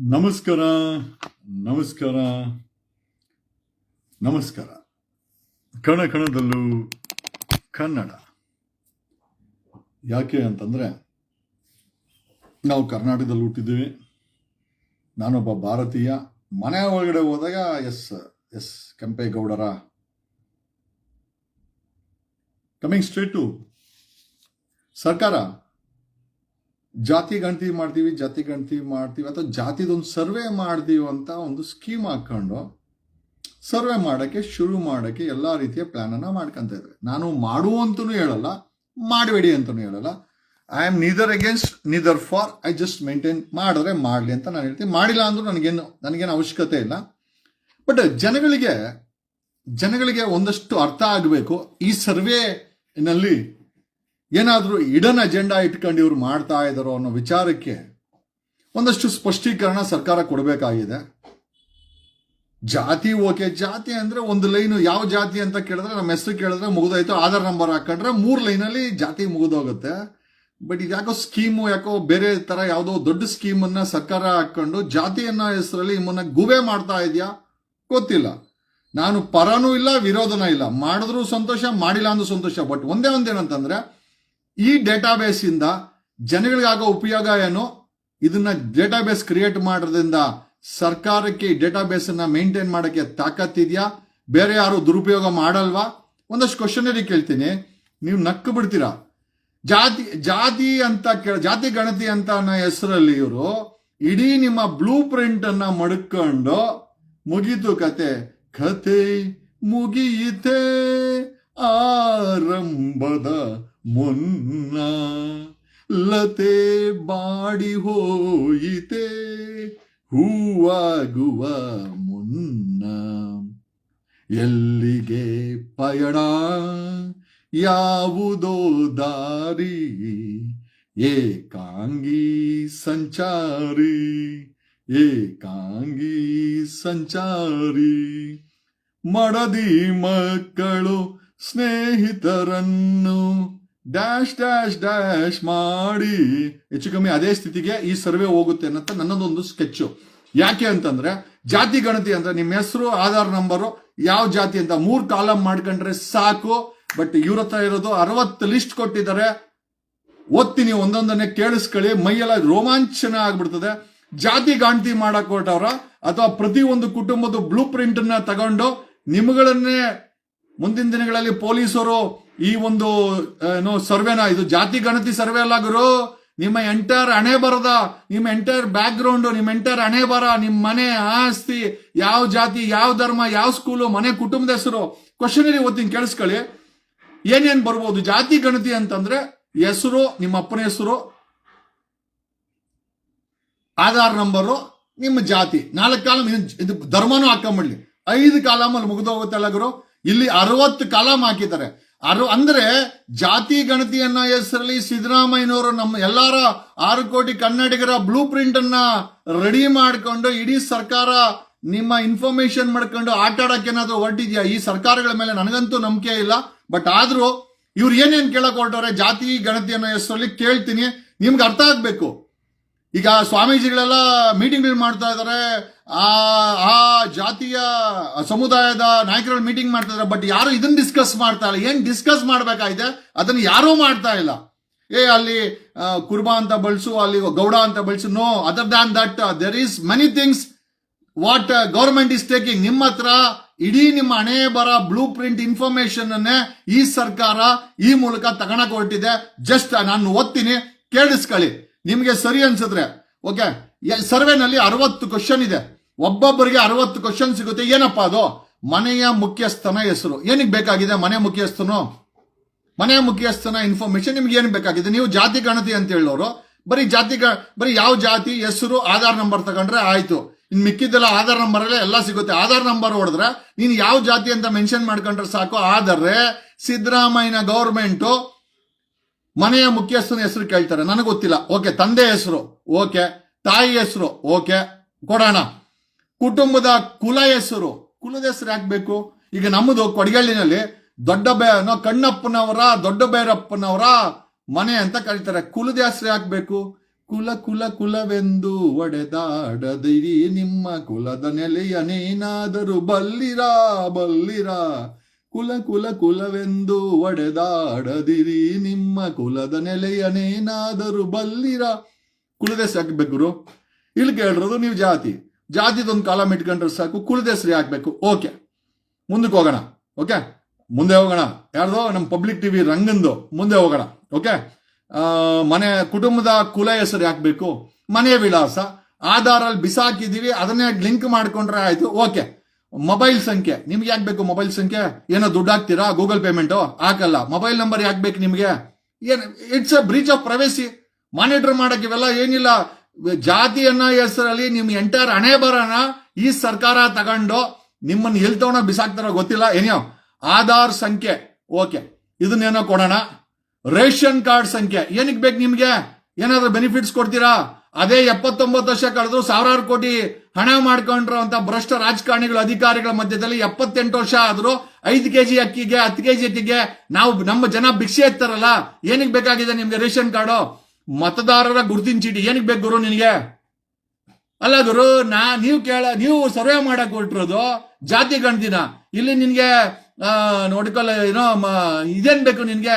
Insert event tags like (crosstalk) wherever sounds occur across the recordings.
ನಮಸ್ಕಾರ ನಮಸ್ಕಾರ ನಮಸ್ಕಾರ. ಕಣ ಕಣದಲ್ಲೂ ಕನ್ನಡ. ಯಾಕೆ ಅಂತಂದರೆ, ನಾವು ಕರ್ನಾಟಕದಲ್ಲಿ ಹುಟ್ಟಿದ್ದೀವಿ. ನಾನೊಬ್ಬ ಭಾರತೀಯ. ಮನೆ ಒಳಗಡೆ ಹೋದಾಗ ಎಸ್ ಎಸ್ ಕೆಂಪೇಗೌಡರ. ಕಮಿಂಗ್ ಟು ಸರ್ಕಾರ. ಜಾತಿ ಗಣತಿ ಮಾಡ್ತೀವಿ, ಜಾತಿ ಗಣತಿ ಮಾಡ್ತೀವಿ ಅಥವಾ ಜಾತಿದೊಂದು ಸರ್ವೆ ಮಾಡ್ತೀವಿ ಅಂತ ಒಂದು ಸ್ಕೀಮ್ ಹಾಕ್ಕೊಂಡು ಸರ್ವೆ ಮಾಡೋಕ್ಕೆ ಶುರು ಮಾಡೋಕ್ಕೆ ಎಲ್ಲ ರೀತಿಯ ಪ್ಲ್ಯಾನನ್ನು ಮಾಡ್ಕೊಂತ ಇದ್ದಾರೆ ನಾನು ಮಾಡುವಂತನೂ ಹೇಳಲ್ಲ, ಮಾಡಬೇಡಿ ಅಂತಲೂ ಹೇಳಲ್ಲ. I am neither against neither for I just maintain ಮಾಡಿದ್ರೆ ಮಾಡಲಿ ಅಂತ ನಾನು ಹೇಳ್ತೀನಿ. ಮಾಡಿಲ್ಲ ಅಂದರೂ ನನಗೇನು ನನಗೇನು ಅವಶ್ಯಕತೆ ಇಲ್ಲ. ಬಟ್ ಜನಗಳಿಗೆ ಜನಗಳಿಗೆ ಒಂದಷ್ಟು ಅರ್ಥ ಆಗಬೇಕು. ಈ ಸರ್ವೆನಲ್ಲಿ ಏನಾದರೂ ಇಡನ್ ಅಜೆಂಡಾ ಇಟ್ಕೊಂಡು ಇವ್ರು ಮಾಡ್ತಾ ಇದ್ದಾರೋ ಅನ್ನೋ ವಿಚಾರಕ್ಕೆ ಒಂದಷ್ಟು ಸ್ಪಷ್ಟೀಕರಣ ಸರ್ಕಾರ ಕೊಡಬೇಕಾಗಿದೆ. ಜಾತಿ ಓಕೆ, ಜಾತಿ ಅಂದ್ರೆ ಒಂದು ಲೈನು ಯಾವ ಜಾತಿ ಅಂತ ಕೇಳಿದ್ರೆ ನಮ್ಮ ಹೆಸರು ಕೇಳಿದ್ರೆ ಮುಗಿದೋಯ್ತು, ಆಧಾರ್ ನಂಬರ್ ಹಾಕೊಂಡ್ರೆ ಮೂರು ಲೈನಲ್ಲಿ ಜಾತಿ ಮುಗಿದೋಗುತ್ತೆ. ಬಟ್ ಇದು ಯಾಕೋ ಸ್ಕೀಮು, ಯಾಕೋ ಬೇರೆ ತರ ಯಾವುದೋ ದೊಡ್ಡ ಸ್ಕೀಮನ್ನು ಸರ್ಕಾರ ಹಾಕೊಂಡು ಜಾತಿಯನ್ನ ಹೆಸರಲ್ಲಿ ನಿಮ್ಮನ್ನ ಗುಬೆ ಮಾಡ್ತಾ ಇದೆಯಾ? ಗೊತ್ತಿಲ್ಲ. ನಾನು ಪರನೂ ಇಲ್ಲ, ವಿರೋಧನೂ ಇಲ್ಲ. ಮಾಡಿದ್ರು ಸಂತೋಷ, ಮಾಡಿಲ್ಲ ಅಂದ್ರೂ ಸಂತೋಷ. ಬಟ್ ಒಂದೇ ಒಂದೇನಂತಂದ್ರೆ ಈ ಡೇಟಾಬೇಸಿಂದ ಜನಗಳಿಗಾಗೋ ಉಪಯೋಗ ಏನು? ಇದನ್ನ ಡೇಟಾಬೇಸ್ ಕ್ರಿಯೇಟ್ ಮಾಡೋದ್ರಿಂದ ಸರ್ಕಾರಕ್ಕೆ ಈ ಡೇಟಾಬೇಸನ್ನು ಮೇಂಟೈನ್ ಮಾಡೋಕ್ಕೆ ತಾಕತ್ತಿದೆಯಾ ಬೇರೆ ಯಾರು ದುರುಪಯೋಗ ಮಾಡಲ್ವಾ? ಒಂದಷ್ಟು ಕ್ವಶನರಿ ಕೇಳ್ತೀನಿ. ನೀವು ನಕ್ಕು ಬಿಡ್ತೀರಾ? ಜಾತಿ ಜಾತಿ ಅಂತ ಕೇಳ ಜಾತಿ ಗಣತಿ ಅಂತ ಅನ್ನೋ ಹೆಸರಲ್ಲಿ ಇವರು ಇಡೀ ನಿಮ್ಮ ಬ್ಲೂ ಪ್ರಿಂಟನ್ನು ಮಡ್ಕೊಂಡು ಮುಗೀತು ಕತೆ. ಕತೆ ಮುಗಿಯಿತೆ ಆರಂಭದ ಮುನ್ನ ಲತೆ ಬಾಡಿ ಹೋಯಿತೆ, ಹೂವಾಗುವ ಮುನ್ನ. ಎಲ್ಲಿಗೆ ಪಯಣ? ಯಾವುದೋ ದಾರಿ? ಏಕಾಂಗಿ ಸಂಚಾರಿ ಏಕಾಂಗಿ ಸಂಚಾರಿ. ಮಡದಿ ಮಕ್ಕಳು ಸ್ನೇಹಿತರನ್ನು ಡ್ಯಾಶ್ ಡ್ಯಾಶ್ ಡ್ಯಾಶ್ ಮಾಡಿ. ಹೆಚ್ಚು ಕಮ್ಮಿ ಅದೇ ಸ್ಥಿತಿಗೆ ಈ ಸರ್ವೆ ಹೋಗುತ್ತೆ ಅನ್ನೋಂಥ ನನ್ನದೊಂದು ಸ್ಕೆಚ್ಚು ಯಾಕೆ ಅಂತಂದ್ರೆ, ಜಾತಿ ಗಣತಿ ಅಂದ್ರೆ ನಿಮ್ಮ ಹೆಸರು, ಆಧಾರ್ ನಂಬರು ಯಾವ ಜಾತಿ ಅಂತ ಮೂರು ಕಾಲಮ್ ಮಾಡ್ಕೊಂಡ್ರೆ ಸಾಕು. ಬಟ್ ಇವ್ರ ಹತ್ರ ಇರೋದು ಅರವತ್ತು ಲಿಸ್ಟ್ ಕೊಟ್ಟಿದ್ದಾರೆ. ಓದ್ತೀನಿ ಒಂದೊಂದನ್ನೇ ಕೇಳಿಸ್ಕೊಳ್ಳಿ. ಮೈಯೆಲ್ಲ ರೋಮಾಂಚನ ಆಗ್ಬಿಡ್ತದೆ. ಜಾತಿ ಗಣತಿ ಮಾಡಕ್ ಹೊರಟವ್ರ ಅಥವಾ ಪ್ರತಿ ಒಂದು ಕುಟುಂಬದ ಬ್ಲೂ ಪ್ರಿಂಟ್ ತಗೊಂಡು ನಿಮ್ಗಳನ್ನೇ ಮುಂದಿನ ದಿನಗಳಲ್ಲಿ ಪೊಲೀಸರು ಈ ಒಂದು ಏನೋ ಸರ್ವೆನ ಇದು ಜಾತಿ ಗಣತಿ ಸರ್ವೆ ಅಲ್ಲ ಗುರು. ನಿಮ್ಮ ಎಂಟೈರ್ ಹಣೆ ಬರದ, ನಿಮ್ಮ ಎಂಟೈರ್ ಬ್ಯಾಕ್ ಗ್ರೌಂಡ್ ನಿಮ್ಮ ಎಂಟೈರ್ ಹಣೆ ಬರ, ನಿಮ್ಮ ಮನೆ ಆಸ್ತಿ, ಯಾವ ಜಾತಿ, ಯಾವ ಧರ್ಮ, ಯಾವ ಸ್ಕೂಲು ಮನೆ ಕುಟುಂಬದ ಹೆಸರು. ಕ್ವಶನರಿ ಓದ್ತೀನಿ, ಕೇಳಿಸ್ಕೊಳ್ಳಿ. ಏನೇನ್ ಬರ್ಬೋದು? ಜಾತಿ ಗಣತಿ ಅಂತಂದ್ರೆ ಹೆಸರು, ನಿಮ್ಮ ಅಪ್ಪನ ಹೆಸರು, ಆಧಾರ್ ನಂಬರು ನಿಮ್ಮ ಜಾತಿ. ನಾಲ್ಕು ಕಾಲಮ್ ಇದು ಧರ್ಮನೂ ಹಾಕೊಂಬಿಡ್ಲಿ. ಐದು ಕಾಲಮಲ್ಲಿ ಮುಗಿದೋಗುತ್ತಲ್ಲ ಗುರು. ಇಲ್ಲಿ ಅರವತ್ತು ಕಾಲಂ ಹಾಕಿದ್ದಾರೆ. ಅರು, ಅಂದ್ರೆ ಜಾತಿ ಗಣತಿಯನ್ನ ಹೆಸರಲ್ಲಿ ಸಿದ್ದರಾಮಯ್ಯನವರು ನಮ್ಮ ಎಲ್ಲಾರ ಆರು ಕೋಟಿ ಕನ್ನಡಿಗರ ಬ್ಲೂ ಪ್ರಿಂಟ್ ಅನ್ನ ರೆಡಿ ಮಾಡ್ಕೊಂಡು ಇಡೀ ಸರ್ಕಾರ ನಿಮ್ಮ ಇನ್ಫಾರ್ಮೇಶನ್ ಮಾಡ್ಕೊಂಡು ಆಟ ಆಡಕ್ಕೆ ಏನಾದ್ರು ಹೊರಟಿದ್ಯಾ? ಈ ಸರ್ಕಾರಗಳ ಮೇಲೆ ನನಗಂತೂ ನಂಬಿಕೆ ಇಲ್ಲ. ಬಟ್ ಆದ್ರೂ ಇವ್ರು ಏನೇನ್ ಕೇಳಕ್ ಹೊರಟವ್ರೆ? ಜಾತಿ ಗಣತಿ ಅನ್ನೋ ಹೆಸರಲ್ಲಿ ಕೇಳ್ತೀನಿ. ನಿಮ್ಗೆ ಅರ್ಥ ಆಗ್ಬೇಕು. ಈಗ ಸ್ವಾಮೀಜಿಗಳೆಲ್ಲ ಮೀಟಿಂಗ್ಗಳು ಮಾಡ್ತಾ ಇದ್ದಾರೆ ಆ ಆ ಜಾತಿಯ ಸಮುದಾಯದ ನಾಯಕರುಗಳು ಮೀಟಿಂಗ್ ಮಾಡ್ತಾ ಇದ್ದಾರೆ ಬಟ್ ಯಾರು ಇದನ್ನ ಡಿಸ್ಕಸ್ ಮಾಡ್ತಾ ಇಲ್ಲ. ಏನ್ ಡಿಸ್ಕಸ್ ಮಾಡಬೇಕಾಗಿದೆ? ಅದನ್ನ ಯಾರೂ ಮಾಡ್ತಾ ಇಲ್ಲ. ಏ, ಅಲ್ಲಿ ಕುರ್ಬಾ ಅಂತ ಬಳಸು, ಅಲ್ಲಿ ಗೌಡ ಅಂತ ಬಳಸು. No other than that there is many things what government is taking ನಿಮ್ಮ ಹತ್ರ ಇಡೀ ನಿಮ್ಮ ಹಣೆ ಬರ ಬ್ಲೂ ಪ್ರಿಂಟ್ ಇನ್ಫಾರ್ಮೇಶನ್ ಅನ್ನೇ ಈ ಸರ್ಕಾರ ಈ ಮೂಲಕ ತಗೊಳಕ್ ಹೊರಟಿದೆ. ಜಸ್ಟ್ ನಾನು ಓದ್ತೀನಿ, ಕೇಳಿಸ್ಕೊಳ್ಳಿ. ನಿಮ್ಗೆ ಸರಿ ಅನ್ಸಿದ್ರೆ, ಓಕೆ? ಸರ್ವೆನಲ್ಲಿ ಅರವತ್ತು ಕ್ವಶನ್ ಇದೆ. ಒಬ್ಬೊಬ್ಬರಿಗೆ ಅರವತ್ತು ಕ್ವಶನ್ ಸಿಗುತ್ತೆ. ಏನಪ್ಪಾ ಅದು? ಮನೆಯ ಮುಖ್ಯಸ್ಥನ ಹೆಸರು. ಏನಕ್ಕೆ ಬೇಕಾಗಿದೆ ಮನೆ ಮುಖ್ಯಸ್ಥನು? ಮನೆಯ ಮುಖ್ಯಸ್ಥನ ಇನ್ಫಾರ್ಮೇಶನ್ ನಿಮ್ಗೆ ಏನು ಬೇಕಾಗಿದೆ? ನೀವು ಜಾತಿ, ಗಣತಿ ಅಂತ ಹೇಳೋರು. ಬರೀ ಜಾತಿ ಬರೀ ಯಾವ ಜಾತಿ, ಹೆಸರು, ಆಧಾರ್ ನಂಬರ್ ತಗೊಂಡ್ರೆ ಆಯ್ತು. ಇನ್ ಮಿಕ್ಕಿದ್ದೆಲ್ಲ ಆಧಾರ್ ನಂಬರ್ ಎಲ್ಲ ಸಿಗುತ್ತೆ. ಆಧಾರ್ ನಂಬರ್ ಹೊಡೆದ್ರೆ ನೀನು ಯಾವ ಜಾತಿ ಅಂತ ಮೆನ್ಷನ್ ಮಾಡ್ಕೊಂಡ್ರೆ ಸಾಕು. ಆದರೆ ಸಿದ್ದರಾಮಯ್ಯನ ಗೌರ್ಮೆಂಟು ಮನೆಯ ಮುಖ್ಯಸ್ಥನ ಹೆಸರು ಕೇಳ್ತಾರೆ. ನನಗೆ ಗೊತ್ತಿಲ್ಲ. ಓಕೆ, ತಂದೆ ಹೆಸರು, ಓಕೆ. ತಾಯಿ ಹೆಸರು, ಓಕೆ. ಕೊಡೋಣ. ಕುಟುಂಬದ ಕುಲ ಹೆಸರು. ಕುಲದ ಹೆಸರು ಹಾಕ್ಬೇಕು ಬೇಕು? ಈಗ ನಮ್ಮದು ಕೊಡಗಳ್ಳಿನಲ್ಲಿ ದೊಡ್ಡ ಬೇ ಕಣ್ಣಪ್ಪನವರ ದೊಡ್ಡ ಬೈರಪ್ಪನವರ ಮನೆ ಅಂತ ಕರೀತಾರೆ. ಕುಲದ ಹೆಸರು ಹಾಕ್ಬೇಕು ಬೇಕು? ಕುಲ ಕುಲ, ಕುಲವೆಂದು ಒಡೆದಾಡದಿರಿ. ನಿಮ್ಮ ಕುಲದ ನೆಲೆಯನೇನಾದರೂ ಬಲ್ಲಿರಾ ಬಲ್ಲಿರಾ. ಕುಲ ಕುಲ ಕುಲವೆಂದು ಒಡೆದಾಡದಿರಿ ನಿಮ್ಮ ಕುಲದ ನೆಲೆಯನೇನಾದರೂ ಬಲ್ಲಿರ? ಕುಲದೇಶ ಹಾಕ್ಬೇಕು ಗುರು. ಇಲ್ಲಿ ಕೇಳಿರೋದು ನೀವು ಜಾತಿ. ಜಾತಿದೊಂದು ಕಾಲಮ್ ಇಟ್ಕೊಂಡ್ರೆ ಸಾಕು ಕುಲದ ಹೆಸರು ಹಾಕ್ಬೇಕು. ಓಕೆ. ಮುಂದಕ್ಕೆ ಹೋಗೋಣ. ಓಕೆ? ಮುಂದೆ ಹೋಗೋಣ. ಯಾರ್ದೋ? ನಮ್ಮ ಪಬ್ಲಿಕ್ ಟಿವಿ ರಂಗಂದು. ಮುಂದೆ ಹೋಗೋಣ. ಓಕೆ? ಮನೆ, ಕುಟುಂಬದ ಕುಲ ಹೆಸರು ಹಾಕ್ಬೇಕು ಮನೆ ವಿಳಾಸ. ಆಧಾರಲ್ಲಿ ಬಿಸಾಕಿದೀವಿ ಅದನ್ನೇ ಲಿಂಕ್ ಮಾಡ್ಕೊಂಡ್ರೆ ಆಯ್ತು. ಓಕೆ. ಮೊಬೈಲ್ ಸಂಖ್ಯೆ. ನಿಮ್ಗೆ ಯಾಕೆ ಬೇಕು ಮೊಬೈಲ್ ಸಂಖ್ಯೆ? ಏನೋ ದುಡ್ಡು ಹಾಕ್ತೀರಾ ಗೂಗಲ್ ಪೇಮೆಂಟು? ಹಾಕಲ್ಲ. ಮೊಬೈಲ್ ನಂಬರ್ ಯಾಕೆ ಬೇಕು ನಿಮಗೆ? ಏನು it's a breach of privacy monitor ಮಾಡೋಕೆ ಇವೆಲ್ಲ ಏನಿಲ್ಲ. ಜಾತಿ ಅನ್ನೋ ಹೆಸರಲ್ಲಿ ನಿಮ್ ಎಂಟೈರ್ ಹಣೆ ಬರೋಣ ಈ ಸರ್ಕಾರ ತಗೊಂಡು ನಿಮ್ಮನ್ನ ಎಲ್ ತಗೊಂಡ ಬಿಸಾಕ್ತಾರೋ ಗೊತ್ತಿಲ್ಲ? ಏನೋ ಆಧಾರ್ ಸಂಖ್ಯೆ. ಓಕೆ ಇದನ್ನೇನೋ ಕೊಡೋಣ. ರೇಷನ್ ಕಾರ್ಡ್ ಸಂಖ್ಯೆ. ಏನಕ್ಕೆ ಬೇಕು ನಿಮ್ಗೆ? ಏನಾದ್ರೂ ಬೆನಿಫಿಟ್ಸ್ ಕೊಡ್ತೀರಾ? ಅದೇ ಎಪ್ಪತ್ತೊಂಬತ್ತು ವರ್ಷ ಕಳೆದ್ರು ಸಾವಿರಾರು ಕೋಟಿ ಹಣ ಅಂತ ಭ್ರಷ್ಟ ರಾಜಕಾರಣಿಗಳು ಅಧಿಕಾರಿಗಳ ಮಧ್ಯದಲ್ಲಿ ಎಪ್ಪತ್ತೆಂಟು ವರ್ಷ ಆದರೂ ಐದು ಕೆಜಿ ಅಕ್ಕಿಗೆ, ಹತ್ತು ಕೆಜಿ ಅಕ್ಕಿಗೆ ನಾವು ನಮ್ಮ ಜನ ಭಿಕ್ಷೆ ಎತ್ತಾರಲ್ಲ? ಏನಕ್ಕೆ ಬೇಕಾಗಿದೆ ನಿಮ್ಗೆ ರೇಷನ್ ಕಾರ್ಡು? ಮತದಾರರ ಗುರುತಿನ ಚೀಟಿ ಏನಕ್ಕೆ ಬೇಕು ಗುರು ನಿನಗೆ? ಅಲ್ಲ ಗುರು, ನಾ ನೀವು ಕೇಳ, ನೀವು ಸರ್ವೆ ಮಾಡಕ್ ಹೊರಟಿರೋದು ಜಾತಿ ಗಣತಿನ. ಇಲ್ಲಿ ನಿನ್ಗೆ ನೋಡ್ಕೊಲ್ಲ, ಏನೋ ಇದೇನ್ ಬೇಕು ನಿನ್ಗೆ?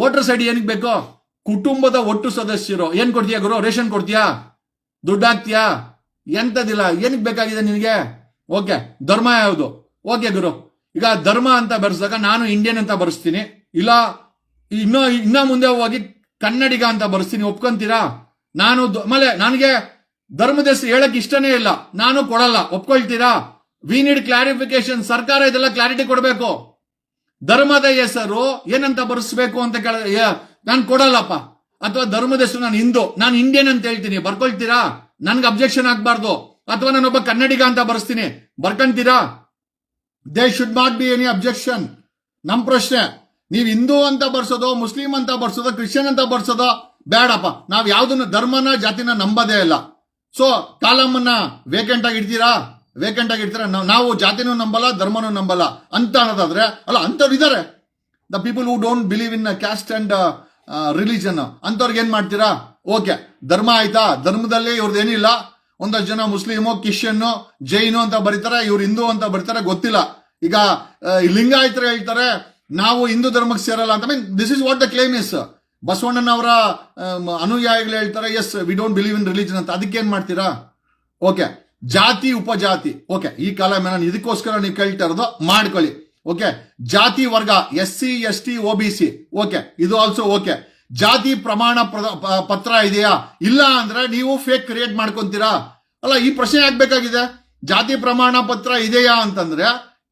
ವೋಟರ್ಸ್ ಐಡಿ ಏನಕ್ಕೆ ಬೇಕು? ಕುಟುಂಬದ ಒಟ್ಟು ಸದಸ್ಯರು. ಏನ್ ಕೊಡ್ತೀಯಾ ಗುರು? ರೇಷನ್ ಕೊಡ್ತೀಯಾ? ದುಡ್ಡು ಹಾಕ್ತೀಯಾ? ಎಂತದಿಲ್ಲ ಏನಕ್ಕೆ ಬೇಕಾಗಿದೆ ನಿನಗೆ? ಓಕೆ, ಧರ್ಮ ಯಾವುದು? ಓಕೆ ಗುರು, ಈಗ ಧರ್ಮ ಅಂತ ಬರೆಸಿದಾಗ ನಾನು ಇಂಡಿಯನ್ ಅಂತ ಬರ್ಸ್ತೀನಿ. ಇಲ್ಲ, ಇನ್ನೂ, ಇನ್ನ ಮುಂದೆ ಹೋಗಿ ಕನ್ನಡಿಗ ಅಂತ ಬರ್ಸ್ತೀನಿ, ಒಪ್ಕೊಂತೀರಾ? ನಾನು ಆಮೇಲೆ ನನಗೆ ಧರ್ಮದ ಹೆಸರು ಹೇಳಕ್ ಇಷ್ಟನೇ ಇಲ್ಲ, ನಾನು ಕೊಡಲ್ಲ, ಒಪ್ಕೊಳ್ತೀರಾ? ವಿ ನೀಡ್ ಕ್ಲಾರಿಫಿಕೇಶನ್ ಸರ್ಕಾರ ಇದೆಲ್ಲ ಕ್ಲಾರಿಟಿ ಕೊಡಬೇಕು. ಧರ್ಮದ ಹೆಸರು ಏನಂತ ಬರೆಸ್ಬೇಕು ಅಂತ ಕೇಳ ನಾನು ಕೊಡಲ್ಲಪ್ಪ. ಅಥವಾ ಧರ್ಮದ ಹೆಸರು ನಾನು ಹಿಂದೂ, ನಾನು ಇಂಡಿಯನ್ ಅಂತ ಹೇಳ್ತೀನಿ, ಬರ್ಕೊಳ್ತೀರಾ? ನನ್ಗೆ ಅಬ್ಜೆಕ್ಷನ್ ಆಗ್ಬಾರ್ದು. ಅಥವಾ ನಾನೊಬ್ಬ ಕನ್ನಡಿಗ ಅಂತ ಬರ್ಸ್ತೀನಿ. ಬರ್ಕಂತೀರಾ? They should not be any objection ನಮ್ ಪ್ರಶ್ನೆ, ನೀವ್ ಹಿಂದೂ ಅಂತ ಬರ್ಸೋದೋ, ಮುಸ್ಲಿಂ ಅಂತ ಬರ್ಸೋದೋ, ಕ್ರಿಶ್ಚಿಯನ್ ಅಂತ ಬರ್ಸೋದೋ ಬೇಡಪ್ಪ ನಾವ್ ಯಾವ್ದನ್ನ ಧರ್ಮನ ಜಾತಿನ ನಂಬದೇ ಇಲ್ಲ. ಸೊ ಕಾಲಮನ್ನ ವೇಕೆಂಟ್ ಆಗಿ ಇಡ್ತೀರಾ? ವೇಕೆಂಟ್ ಆಗಿ ಇಡ್ತೀರಾ? ನಾವು ಜಾತಿನೂ ನಂಬಲ್ಲ, ಧರ್ಮನೂ ನಂಬಲ್ಲ. ಅಂತ ಅನ್ನೋದಾದ್ರೆ, ಅಲ್ಲ ಅಂತವ್ರು ಇದಾರೆ. The people who don't believe in caste and religion ಅಂತವ್ರಿಗೆ ಏನು ಮಾಡ್ತೀರಾ? ಓಕೆ ಧರ್ಮ ಆಯ್ತಾ? ಧರ್ಮದಲ್ಲಿ ಇವ್ರದ್ದು ಏನಿಲ್ಲ? ಒಂದಷ್ಟು ಜನ ಮುಸ್ಲಿಮು, ಕ್ರಿಶ್ಚಿಯನ್ನು, ಜೈನು ಅಂತ ಬರೀತಾರೆ, ಇವ್ರು ಹಿಂದೂ ಅಂತ ಬರೀತಾರೆ, ಗೊತ್ತಿಲ್ಲ. ಈಗ ಲಿಂಗಾಯತರು ಹೇಳ್ತಾರೆ, ನಾವು ಹಿಂದೂ ಧರ್ಮಕ್ಕೆ ಸೇರಲ್ಲ ಅಂತ. Mean this is what the claim is ಬಸವಣ್ಣನವರ ಅನುಯಾಯಿಗಳು ಹೇಳ್ತಾರೆ as we don't believe in religion ಅಂತ. ಅದಕ್ಕೆ ಏನ್ ಮಾಡ್ತೀರಾ? ಓಕೆ ಜಾತಿ, ಉಪಜಾತಿ. ಓಕೆ ಈ ಕಾಲ ನಾನು ಇದಕ್ಕೋಸ್ಕರ ನೀವು ಕೇಳ್ತಾ ಇರೋದು ಮಾಡ್ಕೊಳ್ಳಿ. ಓಕೆ ಜಾತಿ ವರ್ಗ S C S T O B C okay ಇದು ಆಲ್ಸೋ ಓಕೆ ಜಾತಿ ಪ್ರಮಾಣ ಪತ್ರ ಇದೆಯಾ? ಇಲ್ಲ ಅಂದ್ರೆ ನೀವು ಫೇಕ್ ಕ್ರಿಯೇಟ್ ಮಾಡ್ಕೊಂತೀರಾ? ಅಲ್ಲ, ಈ ಪ್ರಶ್ನೆ ಆಗ್ಬೇಕಾಗಿದೆ ಜಾತಿ ಪ್ರಮಾಣ ಪತ್ರ ಇದೆಯಾ ಅಂತಂದ್ರೆ,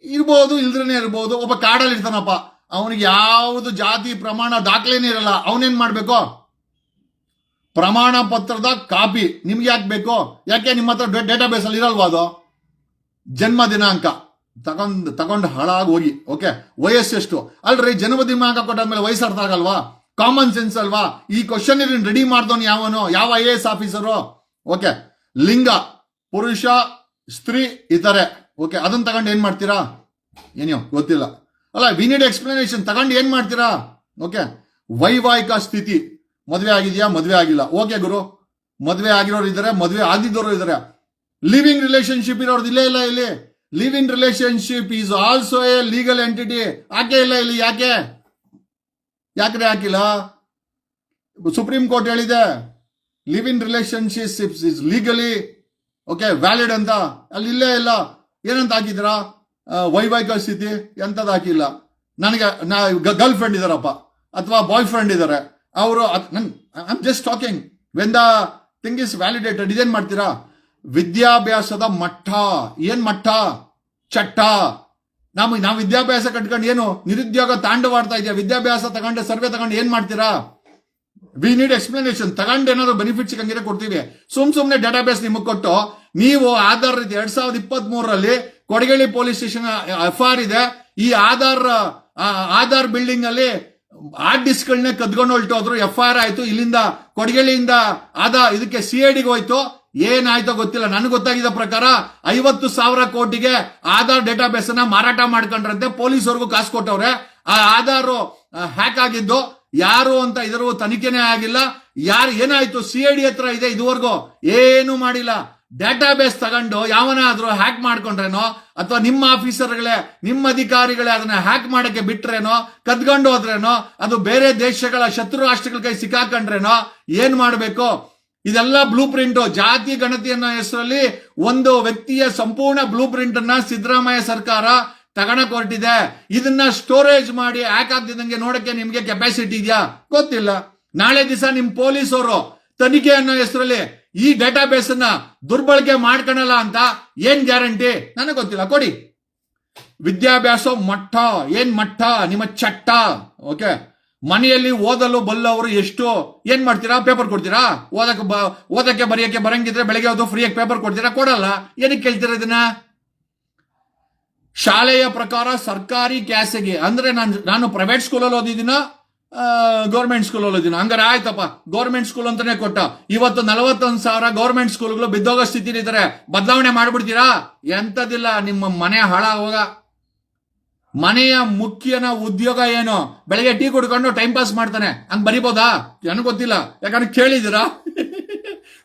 ಇರ್ಬೋದು, ಇಲ್ದ್ರೇನೆ ಇರ್ಬೋದು, ಒಬ್ಬ ಕಾಡಲ್ಲಿ ಇರ್ತಾನಪ್ಪ. ಅವನಿಗೆ ಯಾವುದು ಜಾತಿ ಪ್ರಮಾಣ ದಾಖಲೆನೇ ಇರಲ್ಲ. ಅವನೇನ್ ಮಾಡ್ಬೇಕು? ಪ್ರಮಾಣ ಪತ್ರದ ಕಾಪಿ. ನಿಮ್ಗೆ ಯಾಕೆ ಬೇಕು? ಯಾಕೆ ನಿಮ್ಮ ಹತ್ರ ಡೇಟಾ ಬೇಸ್ ಅಲ್ಲಿ ಇರಲ್ವಾ ಅದು? ಜನ್ಮ ದಿನಾಂಕ. ತಗೊಂಡ್, ತಗೊಂಡು ಹಾಳಾಗಿ ಹೋಗಿ ಓಕೆ ವಯಸ್ಸೆಷ್ಟು? ಅಲ್ರಿ ಜನ್ಮ ದಿನಾಂಕ ಕೊಟ್ಟಾದ್ಮೇಲೆ ವಯಸ್ಸು ಅರ್ಥ ಆಗಲ್ವಾ ಕಾಮನ್ ಸೆನ್ಸ್ ಅಲ್ವಾ? ಈ ಕ್ವಶನ್ ರೆಡಿ ಮಾಡ್ದವನು ಯಾವನು? ಯಾವ I A S officer okay ಲಿಂಗ, ಪುರುಷ, ಸ್ತ್ರೀ ಇತರೆ. ಓಕೆ ಅದನ್ನ ತಗೊಂಡು ಏನ್ ಮಾಡ್ತೀರಾ? ಏನೋ ಗೊತ್ತಿಲ್ಲ. ಅಲ್ಲ ವಿ ನೀಡ್ ಎಕ್ಸ್ಪ್ಲನೇಷನ್ ತಗೊಂಡು ಏನ್ ಮಾಡ್ತೀರಾ? ಓಕೆ ವೈವಾಹಿಕ ಸ್ಥಿತಿ. ಮದುವೆ ಆಗಿದೆಯಾ? ಮದುವೆ ಆಗಿಲ್ಲ. ಓಕೆ ಗುರು. ಮದುವೆ ಆಗಿರೋರು ಇದ್ದಾರೆ ಮದುವೆ ಆಗಿದ್ದವರು ಇದ್ದಾರೆ ಲಿವಿಂಗ್ ರಿಲೇಶನ್ಶಿಪ್ ಇರೋರ್ದು ಇಲ್ಲೇ ಇಲ್ಲ ಇಲ್ಲಿ. Living relationship is also a legal entity ಯಾಕೆ ಇಲ್ಲ ಇಲ್ಲಿ, ಯಾಕೆ? ಯಾಕ್ರೆ ಹಾಕಿಲ್ಲ? ಸುಪ್ರೀಂ ಕೋರ್ಟ್ ಹೇಳಿದೆ live in relationship is legally okay valid ಅಂತ. ಅಲ್ಲಿ ಇಲ್ಲೇ ಇಲ್ಲ. ಏನಂತ ಹಾಕಿದ್ರ ವೈವಾಹಿಕ ಸ್ಥಿತಿ ಎಂಥದ್ದು ಹಾಕಿಲ್ಲ. ನನಗೆ ಗರ್ಲ್ ಫ್ರೆಂಡ್ ಇದಾರಪ್ಪ ಅಥವಾ ಬಾಯ್ ಫ್ರೆಂಡ್ ಇದ್ದಾರೆ. ಅವರು I'm just talking when the thing is validated ಇದೇನ್ ಮಾಡ್ತೀರಾ? ವಿದ್ಯಾಭ್ಯಾಸದ ಮಟ್ಟ ಏನ್ ಮಟ್ಟ ಚಟ್ಟ. ನಾವು ನಾವು ವಿದ್ಯಾಭ್ಯಾಸ ಕಟ್ಕೊಂಡು ಏನು ನಿರುದ್ಯೋಗ ತಾಂಡವಾಡ್ತಾ ಇದೆಯಾ ವಿದ್ಯಾಭ್ಯಾಸ ತಗೊಂಡು ಸರ್ವೆ ತಗೊಂಡು ಏನ್ ಮಾಡ್ತೀರಾ? ವಿ ನೀಡ್ ಎಕ್ಸ್ಪ್ಲನೇಷನ್ ತಗೊಂಡು ಏನಾದ್ರು ಬೆನಿಫಿಟ್ ಸಿಕ್ಕಂಗಿದ್ರೆ ಕೊಡ್ತೀವಿ. ಸುಮ್ ಸುಮ್ನೆ ಡೇಟಾಬೇಸ್ ನಿಮಗೆ ಕೊಟ್ಟು ನೀವು ಆಧಾರ್ ಇದೆ. ಎರಡ್ ಸಾವಿರದ ಇಪ್ಪತ್ತ್ ಮೂರರಲ್ಲಿ Kodageli police station F R ಇದೆ. ಈ ಆಧಾರ್ ಆ, ಆಧಾರ್ ಬಿಲ್ಡಿಂಗ್ ಅಲ್ಲಿ ಹಾರ್ಡ್ ಡಿಸ್ಕ್ ಗಳನ್ನೇ ಕದ್ಕೊಂಡು ಹೊಲ್ಟೋದ್ರು. ಎಫ್ ಆರ್ ಆಯ್ತು. ಇಲ್ಲಿಂದ ಕೊಡಗೇಳಿಯಿಂದ ಆದ ಇದಕ್ಕೆ ಸಿ ಐ ಡಿಗೆ ಹೋಯ್ತು. ಏನಾಯ್ತೋ ಗೊತ್ತಿಲ್ಲ. ನನಗೆ ಗೊತ್ತಾಗಿದ್ದ ಪ್ರಕಾರ ಐವತ್ತು ಸಾವಿರ ಕೋಟಿಗೆ ಆಧಾರ್ ಡೇಟಾಬೇಸ್ ಅನ್ನ ಮಾರಾಟ ಮಾಡ್ಕೊಂಡ್ರಂತೆ ಪೊಲೀಸವ್ರಿಗೂ ಕಾಸು ಕೊಟ್ಟವ್ರೆ. ಆ ಆಧಾರ್ ಹ್ಯಾಕ್ ಆಗಿದ್ದು ಯಾರು ಅಂತ ಇದರ ತನಿಖೆನೇ ಆಗಿಲ್ಲ. ಯಾರು ಏನಾಯ್ತು? ಸಿ ಐ ಡಿ ಹತ್ರ ಇದೆ ಇದುವರೆಗೂ. ಏನು ಮಾಡಿಲ್ಲ. ಡೇಟಾ ಬೇಸ್ ತಗೊಂಡು ಯಾವನಾದ್ರೂ ಹ್ಯಾಕ್ ಮಾಡ್ಕೊಂಡ್ರೇನೋ ಅಥವಾ ನಿಮ್ಮ ಆಫೀಸರ್ಗಳೇ ನಿಮ್ಮ ಅಧಿಕಾರಿಗಳೇ ಅದನ್ನ ಹ್ಯಾಕ್ ಮಾಡಕ್ಕೆ ಬಿಟ್ರೇನೋ, ಕದ್ಕೊಂಡು ಹೋದ್ರೇನೋ, ಅದು ಬೇರೆ ದೇಶಗಳ ಶತ್ರು ರಾಷ್ಟ್ರಗಳ ಕೈ ಸಿಕ್ಕಾಕೊಂಡ್ರೇನೋ, ಏನ್ ಮಾಡಬೇಕು? ಇದೆಲ್ಲ ಬ್ಲೂ ಪ್ರಿಂಟು ಜಾತಿ ಗಣತಿ ಅನ್ನೋ ಹೆಸರಲ್ಲಿ ಒಂದು ವ್ಯಕ್ತಿಯ ಸಂಪೂರ್ಣ ಬ್ಲೂ ಪ್ರಿಂಟ್ ಅನ್ನ ಸಿದ್ದರಾಮಯ್ಯ ಸರ್ಕಾರ ತಗಣಕ್ ಹೊರಟಿದೆ ಇದನ್ನ ಸ್ಟೋರೇಜ್ ಮಾಡಿ ಹ್ಯಾಕ್ ಆಗ್ತಿದ್ದಂಗೆ ನೋಡಕ್ಕೆ ನಿಮ್ಗೆ ಕೆಪಾಸಿಟಿ ಇದೆಯಾ? ಗೊತ್ತಿಲ್ಲ. ನಾಳೆ ದಿವಸ ನಿಮ್ ಪೊಲೀಸರು ತನಿಖೆ ಅನ್ನೋ ಹೆಸರಲ್ಲಿ ಈ ಡೇಟಾ ಬೇಸ್ ಅನ್ನ ದುರ್ಬಳಕೆ ಮಾಡ್ಕೊಳಲ್ಲ ಅಂತ ಏನ್ ಗ್ಯಾರಂಟಿ ನನಗೆ ಗೊತ್ತಿಲ್ಲ. ಕೊಡಿ. ವಿದ್ಯಾಭ್ಯಾಸ ಮಠ ಏನ್ ಮಠ ನಿಮ್ಮ ಚಟ್ಟ. ಓಕೆ ಮನೆಯಲ್ಲಿ ಓದಲು ಬಲ್ಲವರು ಎಷ್ಟು? ಏನ್ ಮಾಡ್ತೀರಾ? ಪೇಪರ್ ಕೊಡ್ತೀರಾ? ಓದಕ್ಕೆ ಓದಕ್ಕೆ ಬರೆಯಕ್ಕೆ ಬರಂಗಿದ್ರೆ ಬೆಳಗ್ಗೆ ಹೊತ್ತು ಫ್ರೀಯಾಗಿ ಪೇಪರ್ ಕೊಡ್ತೀರಾ? ಕೊಡಲ್ಲ. ಏನಕ್ಕೆ ಕೇಳ್ತೀರ ಇದನ್ನ? ಶಾಲೆಯ ಪ್ರಕಾರ ಸರ್ಕಾರಿ ಕ್ಯಾಸೆಗೆ, ಅಂದ್ರೆ ನಾನು ನಾನು ಪ್ರೈವೇಟ್ ಸ್ಕೂಲಲ್ಲಿ ಓದಿದ್ದೀನೋ? ಗೌರ್ಮೆಂಟ್ ಸ್ಕೂಲಲ್ಲಿ ಓದಿನ ಹಂಗಾರೆ ಆಯ್ತಪ್ಪ. ಗೌರ್ಮೆಂಟ್ ಸ್ಕೂಲ್ ಅಂತಾನೆ ಕೊಟ್ಟ. ಇವತ್ತು ನಲವತ್ತೊಂದು ಸಾವಿರ ಗೌರ್ಮೆಂಟ್ ಸ್ಕೂಲ್ಗಳು ಬಿದ್ದೋಗೋ ಸ್ಥಿತಿಲಿ ಇದ್ದಾರೆ ಬದಲಾವಣೆ ಮಾಡ್ಬಿಡ್ತೀರಾ? ಎಂತದಿಲ್ಲ ನಿಮ್ಮ ಮನೆ ಹಾಳ ಹೋಗ ಮನೆಯ ಮುಖ್ಯನ ಉದ್ಯೋಗ ಏನು? ಬೆಳಗ್ಗೆ ಟೀ ಕುಡ್ಕೊಂಡು ಟೈಮ್ ಪಾಸ್ ಮಾಡ್ತಾನೆ. ಹಂಗ್ ಬರಿಬೋದಾ? ನನಗೆ ಗೊತ್ತಿಲ್ಲ. ಯಾಕಂದ್ರೆ ಕೇಳಿದಿರಾ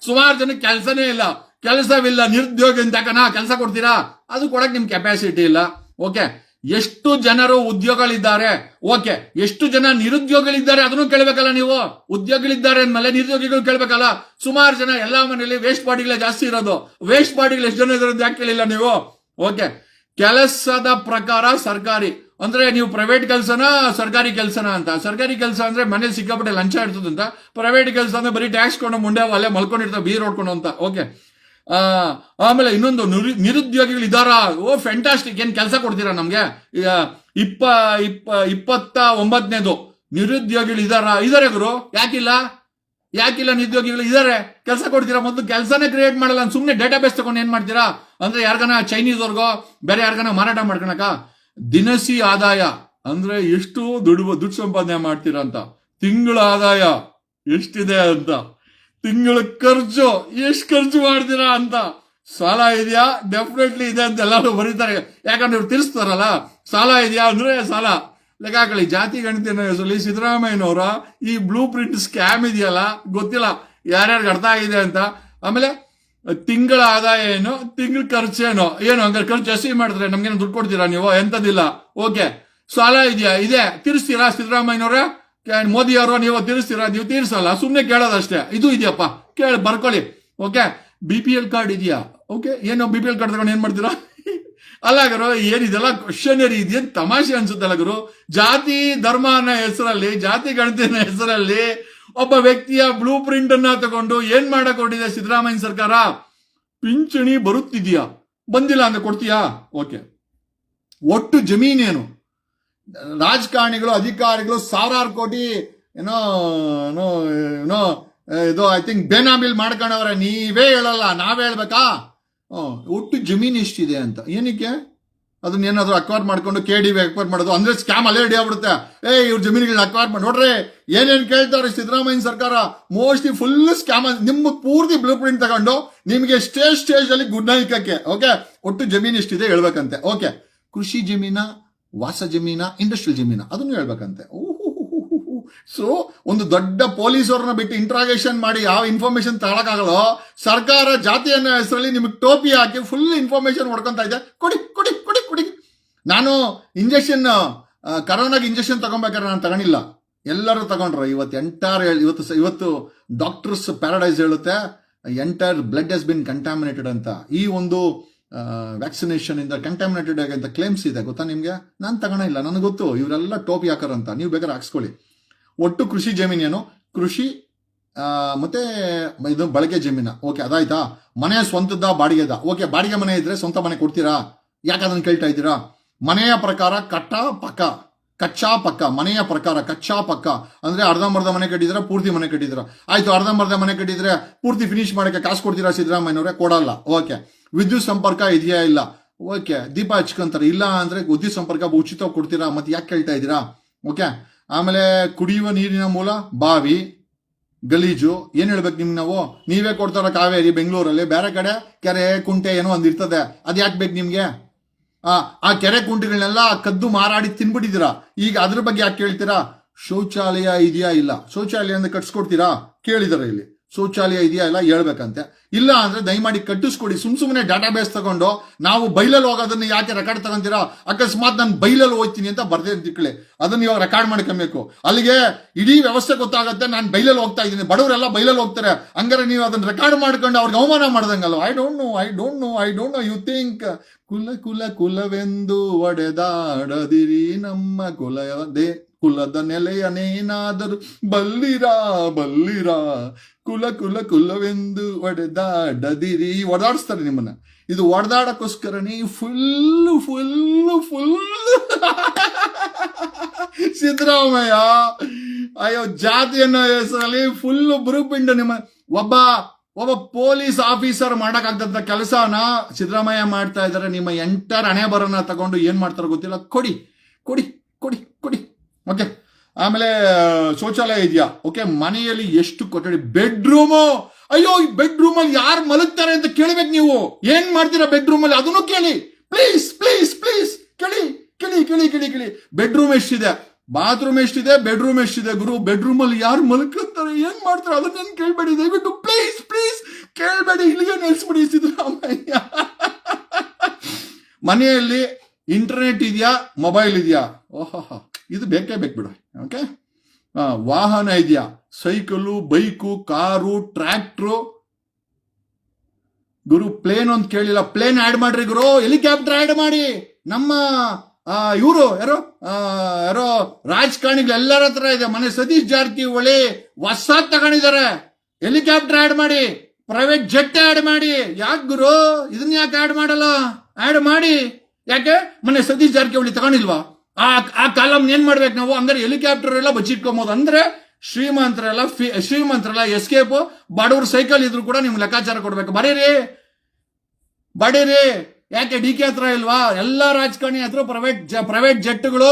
ಸುಮಾರು ಜನ ಕೆಲಸನೇ ಇಲ್ಲ. ಕೆಲಸವಿಲ್ಲ, ನಿರುದ್ಯೋಗ ಅಂತಕನ ಕೆಲಸ ಕೊಡ್ತೀರಾ? ಅದು ಕೊಡಕ್ ನಿಮ್ ಕೆಪಾಸಿಟಿ ಇಲ್ಲ. ಓಕೆ ಎಷ್ಟು ಜನರು ಉದ್ಯೋಗಗಳಿದ್ದಾರೆ? ಓಕೆ ಎಷ್ಟು ಜನ ನಿರುದ್ಯೋಗಿಗಳಿದ್ದಾರೆ? ಅದನ್ನು ಕೇಳ್ಬೇಕಲ್ಲ ನೀವು. ಉದ್ಯೋಗಿಗಳಿದ್ದಾರೆ ಅಂದ್ಮೇಲೆ ನಿರುದ್ಯೋಗಿಗಳು ಕೇಳ್ಬೇಕಲ್ಲ. ಸುಮಾರು ಜನ ಎಲ್ಲಾ ಮನೆಯಲ್ಲಿ ವೇಸ್ಟ್ ಬಾಡಿಗಳೇ ಜಾಸ್ತಿ ಇರೋದು. ವೇಸ್ಟ್ ಬಾಡಿಗಳು ಎಷ್ಟು ಜನ ಇರೋದು ಯಾಕೆ ಕೇಳಿಲ್ಲ ನೀವು? ಓಕೆ ಕೆಲಸದ ಪ್ರಕಾರ ಸರ್ಕಾರಿ. ಅಂದ್ರೆ ನೀವು ಪ್ರೈವೇಟ್ ಕೆಲಸನ, ಸರ್ಕಾರಿ ಕೆಲಸನ ಅಂತ? ಸರ್ಕಾರಿ ಕೆಲಸ ಅಂದ್ರೆ ಮನೆ ಸಿಕ್ಕಾಪಟ್ಟೆ ಲಂಚ ಇರ್ತದಂತ ಪ್ರೈವೇಟ್ ಕೆಲಸ ಅಂದ್ರೆ ಬರೀ ಟ್ಯಾಕ್ಸ್ ಕೊಂಡು ಮುಂಡೆ ಅಲ್ಲೇ ಮಲ್ಕೊಂಡಿರ್ತಾವೆ ಬೀರ್ ಹೊಡ್ಕೊಂಡು ಅಂತ. ಓಕೆ ಆಮೇಲೆ ಇನ್ನೊಂದು ನಿರು- ನಿರುದ್ಯೋಗಿಗಳು ಇದಾರ ಓ ಫ್ಯಾಂಟಾಸ್ಟಿಕ್ ಏನ್ ಕೆಲಸ ಕೊಡ್ತೀರಾ ನಮ್ಗೆ? ಇಪ್ಪ ಇಪ್ಪ, ಇಪ್ಪತ್ತ ಒಂಬತ್ತನೇದು ನಿರುದ್ಯೋಗಿಗಳು ಇದಾರ ಇದಾರೆ ಗುರು? ಯಾಕಿಲ್ಲ? ಯಾಕಿಲ್ಲ ನಿರುದ್ಯೋಗಿಗಳು? ಇದಾರೆ. ಕೆಲಸ ಕೊಡ್ತೀರಾ ಮೊದಲು? ಕೆಲಸನೇ ಕ್ರಿಯೇಟ್ ಮಾಡಲ್ಲ. ಸುಮ್ಮನೆ ಡೇಟಾ ಬೇಸ್ ತಗೊಂಡು ಏನ್ ಮಾಡ್ತೀರಾ? ಅಂದ್ರೆ ಯಾರ್ಗನ ಚೈನೀಸ್ ಅವ್ರಿಗೋ, ಬೇರೆ ಯಾರ್ಗನ ಮಾರಾಟ ಮಾಡ್ಕೊಳಕ? ದಿನಸಿ ಆದಾಯ ಅಂದ್ರೆ ಎಷ್ಟು ದುಡ್ಡು ದುಡ್ಡು ಸಂಪಾದನೆ ಮಾಡ್ತೀರಾ ಅಂತ. ತಿಂಗಳ ಆದಾಯ ಎಷ್ಟಿದೆ ಅಂತ. ತಿಂಗಳ ಖರ್ಚು ಎಷ್ಟು ಖರ್ಚು ಮಾಡ್ತೀರಾ ಅಂತ. ಸಾಲ ಇದೆಯಾ? ಡೆಫಿನೆಟ್ಲಿ ಇದೆ ಅಂತ ಎಲ್ಲರೂ ಬರೀತಾರೆ. ಯಾಕಂದ್ರೆ ಇವ್ರು ತಿಳಿಸ್ತಾರಲ್ಲ, ಸಾಲ ಇದೆಯಾ ಅಂದ್ರೆ ಸಾಲ. ಲೆಕ್ಕ ಜಾತಿ ಗಣಿತನ ಹೆಸರಲ್ಲಿ ಸಿದ್ದರಾಮಯ್ಯನವರ ಈ ಬ್ಲೂ ಪ್ರಿಂಟ್ ಸ್ಕ್ಯಾಮ್ ಇದೆಯಲ್ಲ, ಗೊತ್ತಿಲ್ಲ. ಯಾರ್ಯಾರಿಗೆ ಅರ್ಥ ಆಗಿದೆ ಅಂತ. ಆಮೇಲೆ ತಿಂಗಳ ಆದಾಯ ಏನು? ತಿಂಗಳ ಖರ್ಚೇನು ಏನು? ಹಂಗಾರೆ ಖರ್ಚು ಜಾಸ್ತಿ ಮಾಡಿದ್ರೆ ನಮ್ಗೇನು ದುಡ್ಡು ಕೊಡ್ತೀರಾ ನೀವು? ಎಂತದಿಲ್ಲ ಓಕೆ. ಸಾಲ ಇದೆಯಾ? ಇದೆ. ತೀರಿಸ್ತೀರಾ ಸಿದ್ದರಾಮಯ್ಯನವ್ರೆ? ಮೋದಿ ಅವರು ನೀವು ತೀರಿಸ್ತೀರಾ? ನೀವು ತೀರಿಸಲ್ಲ. ಸುಮ್ಮನೆ ಕೇಳೋದಷ್ಟೇ. ಇದು ಇದೆಯಪ್ಪ. ಕೇಳಿ, ಬರ್ಕೊಳ್ಳಿ. Okay. B P L card ಇದೆಯಾ? ಓಕೆ. ಏನು ಬಿ ಪಿ ಎಲ್ ಕಾರ್ಡ್ ತಗೊಂಡು ಏನ್ ಮಾಡ್ತೀರಾ? ಅಲ್ಲ ಗುರು, ಏನಿದೆಲ್ಲ ಕ್ವಶನರಿ ಇದೇನ್ ತಮಾಷೆ ಅನ್ಸುತ್ತಲ್ಲ ಗುರು? ಜಾತಿ ಧರ್ಮ ಅನ್ನೋ ಹೆಸರಲ್ಲಿ, ಜಾತಿ ಗಣತಿನ ಹೆಸರಲ್ಲಿ ಒಬ್ಬ ವ್ಯಕ್ತಿಯ ಬ್ಲೂ ಪ್ರಿಂಟ್ ಅನ್ನ ತಗೊಂಡು ಏನ್ ಮಾಡಕ್ ಹೊರಟಿದೆ ಸಿದ್ದರಾಮಯ್ಯ ಸರ್ಕಾರ? ಪಿಂಚಣಿ ಬರುತ್ತಿದೆಯಾ? ಬಂದಿಲ್ಲ ಅಂತ ಕೊಡ್ತೀಯಾ? ಓಕೆ ಒಟ್ಟು ಜಮೀನೇನು ರಾಜಕಾರಣಿಗಳು, ಅಧಿಕಾರಿಗಳು ಸಾವಿರಾರು ಕೋಟಿ, ಏನೋ ಏನೋ ಏನೋ, ಇದು ಐ ಥಿಂಕ್ ಬೇನಾಮಿಲ್ ಮಾಡ್ಕೊಂಡವ್ರೆ ನೀವೇ ಹೇಳಲ್ಲ, ನಾವೇ ಹೇಳ್ಬೇಕಾ? ಒಟ್ಟು ಜಮೀನು ಎಷ್ಟಿದೆ ಅಂತ. ಏನಕ್ಕೆ? ಅದನ್ನ ಏನಾದರೂ ಅಕ್ವೈರ್ ಮಾಡ್ಕೊಂಡು ಕೆ ಡಿ ಅಕ್ವೈರ್ ಮಾಡೋದು. ಅಂದ್ರೆ ಸ್ಕ್ಯಾಮ್ ಅಲ್ಲೇ ರೆಡಿ ಆಗ್ಬಿಡುತ್ತೆ. ಏ ಇವ್ರ ಜಮೀನುಗಳನ್ನ ಅಕ್ವೈರ್ ಮಾಡಿ, ನೋಡ್ರಿ, ಏನೇನ್ ಕೇಳ್ತಾರೆ ಸಿದ್ದರಾಮಯ್ಯ ಸರ್ಕಾರ ಮೋಸ್ಟ್ಲಿ ಫುಲ್ ಸ್ಕ್ಯಾಮ್ ನಿಮ್ಮ ಪೂರ್ತಿ ಬ್ಲೂ ಪ್ರಿಂಟ್ ತಗೊಂಡು ನಿಮಗೆ ಸ್ಟೇಜ್ ಸ್ಟೇಜ್ ಅಲ್ಲಿ ಗುಡ್ ನೈಕಕ್ಕೆ ಓಕೆ ಒಟ್ಟು ಜಮೀನು ಇಷ್ಟಿದೆ ಹೇಳ್ಬೇಕಂತೆ ಓಕೆ ಕೃಷಿ ಜಮೀನ, ವಾಸ ಜಮೀನ ಇಂಡಸ್ಟ್ರಿಯಲ್ ಜಮೀನ, ಅದನ್ನು ಹೇಳ್ಬೇಕಂತೆ. ಸೊ ಒಂದು ದೊಡ್ಡ ಪೊಲೀಸರನ್ನ ಬಿಟ್ಟು ಇಂಟ್ರಾಗೇಷನ್ ಮಾಡಿ ಯಾವ ಇನ್ಫಾರ್ಮೇಶನ್ ತಗೊಳಕಾಗಲ್ಲ ಸರ್ಕಾರ ಜಾತಿ ಅನ್ನೋ ಹೆಸರಲ್ಲಿ ನಿಮಗೆ ಟೋಪಿ ಹಾಕಿ ಫುಲ್ ಇನ್ಫಾರ್ಮೇಶನ್ ಹೊಡ್ಕೊಂತ ಇದೆ. ಕೊಡಿ ಕೊಡಿ ಕೊಡಿ ಕೊಡಿ. ನಾನು ಇಂಜೆಕ್ಷನ್ ಕರೋನಾಗೆ ಇಂಜೆಕ್ಷನ್ ತಗೊಬೇಕಾದ್ರೆ ನಾನು ತಗೊಂಡಿಲ್ಲ. ಎಲ್ಲರೂ ತಗೊಂಡ್ರು. ಇವತ್ತು ಎಂಟೈರ್ ಇವತ್ತು ಇವತ್ತು ಡಾಕ್ಟರ್ಸ್ ಪ್ಯಾರಡೈಸ್ ಹೇಳುತ್ತೆ. Entire blood has been contaminated ಅಂತ. ಈ ಒಂದು ವ್ಯಾಕ್ಸಿನೇಷನ್ ಇಂದ ಕಂಟಾಮಿನೇಟೆಡ್ ಅಂತ ಕ್ಲೇಮ್ಸ್ ಇದೆ. ಗೊತ್ತಾ ನಿಮ್ಗೆ? ನಾನು ತಗೊಳಿಲ್ಲ ನನಗೆ ಗೊತ್ತು. ಇವರೆಲ್ಲ ಟೋಪಿ ಹಾಕರಂತ. ನೀವು ಬೇಕಾದ್ರೆ ಹಾಕ್ಸ್ಕೊಳ್ಳಿ. ಒಟ್ಟು ಕೃಷಿ ಜಮೀನೇನು ಕೃಷಿ ಮತ್ತೆ ಇದು ಬಳಕೆ ಜಮೀನ. ಓಕೆ ಅದಾಯ್ತಾ? ಮನೆ ಸ್ವಂತದ ಬಾಡಿಗೆದ. ಓಕೆ ಬಾಡಿಗೆ ಮನೆ ಇದ್ರೆ ಸ್ವಂತ ಮನೆ ಕೊಡ್ತೀರಾ? ಯಾಕೆ ಅದನ್ನು ಕೇಳ್ತಾ ಇದ್ದೀರಾ? ಮನೆಯ ಪ್ರಕಾರ ಕಟ್ಟ ಪಕ್ಕ. ಕಚ್ಚಾ ಪಕ್ಕ. ಮನೆಯ ಪ್ರಕಾರ ಕಚ್ಚಾ ಪಕ್ಕ. ಅಂದ್ರೆ ಅರ್ಧಂಬರ್ಧ ಮನೆ ಕಟ್ಟಿದ್ರ ಪೂರ್ತಿ ಮನೆ ಕಟ್ಟಿದ್ರ ಆಯ್ತು, ಅರ್ಧಂಬರ್ಧ ಮನೆ ಕಟ್ಟಿದ್ರೆ ಪೂರ್ತಿ ಫಿನಿಶ್ ಮಾಡಕ್ಕೆ ಕಾಸು ಕೊಡ್ತೀರಾ ಸಿದ್ದರಾಮಯ್ಯನವ್ರೆ? ಕೊಡಲ್ಲ. ಓಕೆ ವಿದ್ಯುತ್ ಸಂಪರ್ಕ ಇದೆಯಾ ಇಲ್ಲ? ಓಕೆ ದೀಪ ಹಚ್ಕೊಂತಾರೆ. ಇಲ್ಲ ಅಂದ್ರೆ ವಿದ್ಯುತ್ ಸಂಪರ್ಕ ಉಚಿತ ಕೊಡ್ತೀರಾ? ಮತ್ತೆ ಯಾಕೆ ಕೇಳ್ತಾ ಇದ್ದೀರಾ? ಓಕೆ ಆಮೇಲೆ ಕುಡಿಯುವ ನೀರಿನ ಮೂಲ, ಬಾವಿ, ಗಲೀಜು, ಏನು ಹೇಳ್ಬೇಕು ನಿಮ್ಗೆ ನಾವು? ನೀವೇ ಕೊಡ್ತಾರ ಕಾವೇರಿ, ಬೆಂಗಳೂರಲ್ಲಿ. ಬೇರೆ ಕಡೆ ಕೆರೆ, ಕುಂಟೆ ಏನೋ ಒಂದ್ ಇರ್ತದೆ ಅದ್ ಯಾಕೆ ಬೇಕು ನಿಮಗೆ? ಆ ಆ ಕೆರೆ ಕುಂಟೆಗಳನ್ನೆಲ್ಲ ಕದ್ದು ಮಾರಾಡಿ ತಿನ್ಬಿಟ್ಟಿದ್ದೀರಾ? ಈಗ ಅದ್ರ ಬಗ್ಗೆ ಯಾಕೆ ಕೇಳ್ತೀರಾ? ಶೌಚಾಲಯ ಇದೆಯಾ ಇಲ್ಲ? ಶೌಚಾಲಯ ಅಂದ್ರೆ ಕಟ್ಸ್ಕೊಡ್ತೀರಾ? ಕೇಳಿದಾರೆ ಇಲ್ಲಿ. ಶೌಚಾಲಯ ಇದೆಯಾ ಇಲ್ಲ ಹೇಳ್ಬೇಕಂತೆ. ಇಲ್ಲ ಅಂದ್ರೆ ದಯಮಾಡಿ ಕಟ್ಟಿಸ್ಕೊಡಿ. ಸುಮ್ ಸುಮ್ಮನೆ ಡಾಟಾ ಬೇಸ್ ತಗೊಂಡು ನಾವು ಬೈಲಲ್ಲಿ ಹೋಗೋದನ್ನ ಯಾಕೆ ರೆಕಾರ್ಡ್ ತಗೊಂತೀರಾ? ಅಕಸ್ಮಾತ್ ನಾನು ಬೈಲಲ್ಲಿ ಹೋಗ್ತೀನಿ ಅಂತ ಬರ್ದೇ ತಿಕ್ಕಳೆ ಅದನ್ನ ಇವಾಗ ರೆಕಾರ್ಡ್ ಮಾಡ್ಕೊಬೇಕು. ಅಲ್ಲಿಗೆ ಇಡೀ ವ್ಯವಸ್ಥೆ ಗೊತ್ತಾಗುತ್ತೆ, ನಾನು ಬೈಲಲ್ಲಿ ಹೋಗ್ತಾ ಇದ್ದೀನಿ. ಬಡವರೆಲ್ಲ ಬೈಲಲ್ಲಿ ಹೋಗ್ತಾರೆ. ಹಂಗಾರೆ ನೀವು ಅದನ್ನ ರೆಕಾರ್ಡ್ ಮಾಡ್ಕೊಂಡು ಅವ್ರಿಗೆ ಅವಮಾನ ಮಾಡ್ದಂಗಲ್ಲ I don't know I don't know I don't know you think ಕುಲ ಕುಲ ಕುಲವೆಂದು ಒಡೆದಾಡದಿರಿ ನಮ್ಮ ಕುಲದೇ ಕುಲದ ನೆಲೆಯನೇನಾದರೂ ಬಲ್ಲಿರಾ ಬಲ್ಲಿರಾ. ಕುಲ ಕುಲ ಕುಲವೆಂದು ಒಡೆದಾಡದಿರಿ. ಒಡಾಡಿಸ್ತಾರೆ ನಿಮ್ಮನ್ನ. ಇದು ಒಡೆದಾಡಕ್ಕೋಸ್ಕರನೇ ಫುಲ್ ಫುಲ್ ಫುಲ್ (laughs) ಸಿದ್ದರಾಮಯ್ಯ, ಅಯ್ಯೋ, ಜಾತಿಯನ್ನ ಹೆಸರಲ್ಲಿ ಫುಲ್ ಬುರುಪಿಂಡು ನಿಮ್ಮ. ಒಬ್ಬ ಒಬ್ಬ ಪೊಲೀಸ್ ಆಫೀಸರ್ ಮಾಡಕ್ಕಾಗ್ತದ ಕೆಲಸನ ಸಿದ್ದರಾಮಯ್ಯ ಮಾಡ್ತಾ ಇದ್ದಾರೆ. ನಿಮ್ಮ ಎಂಟರ್ ಹಣೆ ಬರನ್ನ ತಗೊಂಡು ಏನ್ ಮಾಡ್ತಾರೋ ಗೊತ್ತಿಲ್ಲ. ಕೊಡಿ ಕೊಡಿ ಕೊಡಿ ಕೊಡಿ. ಓಕೆ. ಆಮೇಲೆ ಶೌಚಾಲಯ ಇದೆಯಾ? ಓಕೆ, ಮನೆಯಲ್ಲಿ ಎಷ್ಟು ಕೊಠಡಿ? ಬೆಡ್ರೂಮು? ಅಯ್ಯೋ, ಈ ಬೆಡ್ರೂಮ್ ಅಲ್ಲಿ ಯಾರು ಮಲಗ್ತಾರೆ ಅಂತ ಕೇಳ್ಬೇಕು ನೀವು. ಏನ್ ಮಾಡ್ತೀರಾ ಬೆಡ್ರೂಮ್ ಅಲ್ಲಿ ಅದನ್ನು ಕೇಳಿ. Please please please. ಕೇಳಿ ಕೇಳಿ ಕೇಳಿ ಕೇಳಿ ಕೇಳಿ. ಬೆಡ್ರೂಮ್ ಎಷ್ಟಿದೆ? ಬಾತ್ರೂಮ್ ಎಷ್ಟಿದೆ? ಬೆಡ್ರೂಮ್ ಎಷ್ಟಿದೆ ಗುರು? ಬೆಡ್ರೂಮ್ ಅಲ್ಲಿ ಯಾರು ಮಲ್ಕಂತಾರೆ ಏನ್ ಮಾಡ್ತಾರೆ? ಅದನ್ನ ಕೇಳ್ಬೇಡಿ. ದಯವಿಟ್ಟು ಪ್ಲೀಸ್ ಪ್ಲೀಸ್ ಕೇಳ್ಬೇಡಿ. ಇಲ್ಲಿಗೆ ನಿಲ್ಸ್ಬಿಡಿ ಸಿದ್ದರಾಮಯ್ಯ. ಮನೆಯಲ್ಲಿ ಇಂಟರ್ನೆಟ್ ಇದೆಯಾ? ಮೊಬೈಲ್ ಇದೆಯಾ? ಓಹೋ ಇದು ಬೇಕೇ ಬೇಕು ಬಿಡು. ಓಕೆ ವಾಹನ ಇದೆಯಾ? ಸೈಕಲು, ಬೈಕು, ಕಾರು ಟ್ರ್ಯಾಕ್ಟ್ರು ಗುರು ಪ್ಲೇನ್ ಅಂತ ಕೇಳಿಲ್ಲ. ಪ್ಲೇನ್ ಆಡ್ ಮಾಡ್ರಿ ಗುರು. ಹೆಲಿಕಾಪ್ಟರ್ ಆಡ್ ಮಾಡಿ. ನಮ್ಮ ಇವರು ಯಾರೋ? ಆ, ಯಾರೋ? ರಾಜಕಾರಣಿಗಳು ಎಲ್ಲರ ಹತ್ರ ಇದೆ. ಮನೆ ಸತೀಶ್ ಜಾರಕಿಹೊಳಿ ಹೊಸ ತಗೊಂಡಿದ್ದಾರೆ. ಹೆಲಿಕಾಪ್ಟರ್ ಆಡ್ ಮಾಡಿ ಪ್ರೈವೇಟ್ ಜೆಟ್ ಆಡ್ ಮಾಡಿ. ಯಾಕೆ ಗುರು? ಇದನ್ನ ಯಾಕೆ ಆಡ್ ಮಾಡಲ್ಲ? ಆಡ್ ಮಾಡಿ. ಯಾಕೆ? ಮನೆ ಸತೀಶ್ ಜಾರಕಿಹೊಳಿ ತಗೊಂಡಿಲ್ವಾ? ಆ ಆ ಕಾಲಮ್ ಏನ್ ಮಾಡ್ಬೇಕು ನಾವು? ಅಂದ್ರೆ ಹೆಲಿಕಾಪ್ಟರ್ ಎಲ್ಲ ಬಚ್ಚಿಟ್ಕೊಬೋದು. ಅಂದ್ರೆ ಶ್ರೀಮಂತರೆಲ್ಲ ಶ್ರೀಮಂತರ ಶ್ರೀಮಂತರೆಲ್ಲ ಎಸ್ಕೇಪ್ ಬಡವ್ರ ಸೈಕಲ್ ಇದ್ರು ಕೂಡ ನಿಮ್ಗೆ ಲೆಕ್ಕಾಚಾರ ಕೊಡ್ಬೇಕು. ಬರೀರಿ. ಬಡೀರಿ. ಯಾಕೆ ಡಿ ಕೆ ಹತ್ರ ಇಲ್ವಾ? ಎಲ್ಲ ರಾಜಕಾರಣಿ ಹತ್ರ ಪ್ರೈವೇಟ್ ಪ್ರೈವೇಟ್ ಜೆಟ್ಗಳು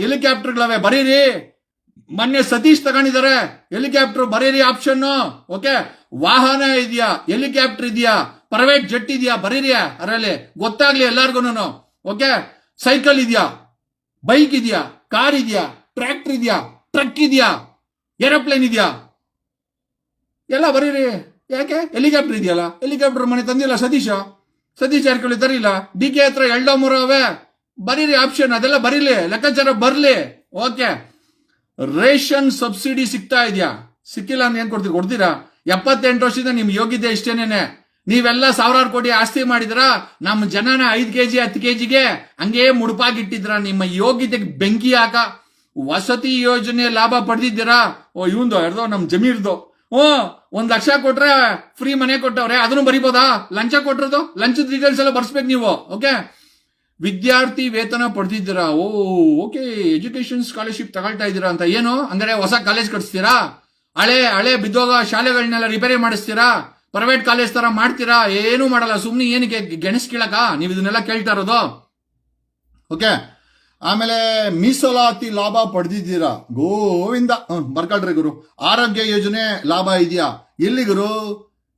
ಹೆಲಿಕಾಪ್ಟರ್ಗಳವೆ ಬರೀರಿ. ಮೊನ್ನೆ ಸತೀಶ್ ತಗೊಂಡಿದ್ದಾರೆ ಹೆಲಿಕಾಪ್ಟರ್ ಬರೀರಿ ಆಪ್ಷನ್ ಓಕೆ ವಾಹನ ಇದೆಯಾ? ಹೆಲಿಕಾಪ್ಟರ್ ಇದೆಯಾ? ಪ್ರೈವೇಟ್ ಜೆಟ್ ಇದೆಯಾ? ಬರೀರಿ ಅದರಲ್ಲಿ. ಗೊತ್ತಾಗ್ಲಿ ಎಲ್ಲಾರ್ಗು ಓಕೆ ಸೈಕಲ್ ಇದೆಯಾ? ಬೈಕ್ ಇದೆಯಾ? ಕಾರ್ ಇದೆಯಾ? ಟ್ರ್ಯಾಕ್ಟರ್ ಇದೆಯಾ? ಟ್ರಕ್ ಇದೆಯಾ? ಏರೋಪ್ಲೇನ್ ಇದೆಯಾ? ಎಲ್ಲ ಬರೀರಿ. ಯಾಕೆ? ಹೆಲಿಕಾಪ್ಟರ್ ಇದೆಯಲ್ಲ? ಹೆಲಿಕಾಪ್ಟರ್ ಮನೆ ತಂದಿಲ್ಲ ಸತೀಶ? ಸತೀಶ್ ಜಾರಕಿಹೊಳಿ ತರಿಲ್ಲ ಡಿ ಕೆ ಹತ್ರ ಎಲ್ಡೋ ಮೂರು ಬರೀರಿ ಆಪ್ಷನ್ ಅದೆಲ್ಲ ಬರೀಲಿ, ಲೆಕ್ಕಾಚಾರ ಬರ್ಲಿ. ಓಕೆ ರೇಷನ್ ಸಬ್ಸಿಡಿ ಸಿಗ್ತಾ ಇದೆಯಾ? ಸಿಕ್ಕಿಲ್ಲ ಅಂತ ಏನ್ ಕೊಡ್ತೀರಿ? ಕೊಡ್ತೀರಾ? ಎಪ್ಪತ್ತೆಂಟು ವರ್ಷದಿಂದ ನಿಮ್ ಯೋಗ್ಯತೆ ಇಷ್ಟೇನೇನೆ? ನೀವೆಲ್ಲ ಸಾವಿರಾರು ಕೋಟಿ ಆಸ್ತಿ ಮಾಡಿದ್ರ? ನಮ್ಮ ಜನನ ಕೆ ಕೆಜಿ, ಹತ್ತು ಕೆಜಿಗೆ? ಹಂಗೇ ಮುಡುಪಾಗಿಟ್ಟಿದ್ರ? ನಿಮ್ಮ ಯೋಗ್ಯತೆಗೆ ಬೆಂಕಿ ಹಾಕ. ವಸತಿ ಯೋಜನೆ ಲಾಭ ಪಡೆದಿದ್ದೀರಾ? ಓ, ಇವಂದು ಎರಡೋ ನಮ್ಮ ಜಮೀರ್ದು. ಓ, ಒಂದ್ ಲಕ್ಷ ಕೊಟ್ರೆ ಫ್ರೀ ಮನೆ ಕೊಟ್ಟವ್ರೆ, ಅದನ್ನು ಬರಿಬೋದಾ? ಲಂಚ ಕೊಟ್ಟಿರೋದು? ಲಂಚದ ಡೀಟೇಲ್ಸ್ ಎಲ್ಲ ಬರ್ಸ್ಬೇಕು ನೀವು ಓಕೆ ವಿದ್ಯಾರ್ಥಿ ವೇತನ ಪಡೆದಿದ್ದೀರಾ? ಓ ಓಕೆ ಎಜುಕೇಶನ್ ಸ್ಕಾಲರ್ಶಿಪ್ ತಗೊಳ್ತಾ ಇದ್ದೀರಾ ಅಂತ. ಏನು? ಅಂದ್ರೆ ಹೊಸ ಕಾಲೇಜ್ ಕಟ್ಸ್ತೀರಾ? ಹಳೆ ಹಳೆ ಬಿದ್ದೋಗ ಶಾಲೆಗಳನ್ನೆಲ್ಲ ರಿಪೇರಿ ಮಾಡಿಸ್ತೀರಾ? ಪ್ರೈವೇಟ್ ಕಾಲೇಜ್ ತರ ಮಾಡ್ತೀರಾ? ಏನು ಮಾಡಲ್ಲ ಸುಮ್ಮನೆ ಏನಕ್ಕೆ ಗೆಣಸ್ ಕೇಳಕ ನೀವು ಇದನ್ನೆಲ್ಲ ಕೇಳ್ತಾ ಇರೋದು. ಓಕೆ ಆಮೇಲೆ ಮೀಸಲಾತಿ ಲಾಭ ಪಡೆದಿದ್ದೀರಾ? ಗೋವಿಂದ ಬರ್ಕಾಡ್ರಿ ಗುರು. ಆರೋಗ್ಯ ಯೋಜನೆ ಲಾಭ ಇದೆಯಾ? ಎಲ್ಲಿ ಗುರು?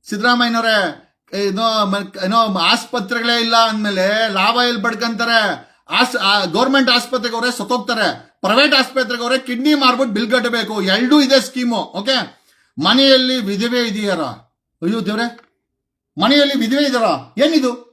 ಸಿದ್ದರಾಮಯ್ಯನವರೇ, ಏನೋ ಏನೋ ಆಸ್ಪತ್ರೆಗಳೇ ಇಲ್ಲ ಅಂದಮೇಲೆ ಲಾಭ ಎಲ್ಲಿ ಪಡ್ಕಂತಾರೆ? ಆಸ್ ಗೌರ್ಮೆಂಟ್ ಆಸ್ಪತ್ರೆಗೆ ಅವರೇ ಸತ್ತೋಗ್ತಾರೆ. ಪ್ರೈವೇಟ್ ಆಸ್ಪತ್ರೆಗೆ ಅವರೇ ಕಿಡ್ನಿ ಮಾರ್ಬಿಟ್ಟು ಬಿಲ್ ಕಟ್ಟಬೇಕು. ಎರಡೂ ಇದೆ ಸ್ಕೀಮು, ಓಕೆ? ಮನೆಯಲ್ಲಿ ವಿಧವೆ ಇದೆಯಾರ? ಅಯ್ಯೋ ದೇವ್ರೆ. ಮನೆಯಲ್ಲಿ ವಿಧವೆ ಇದಾರ ಏನಿದು?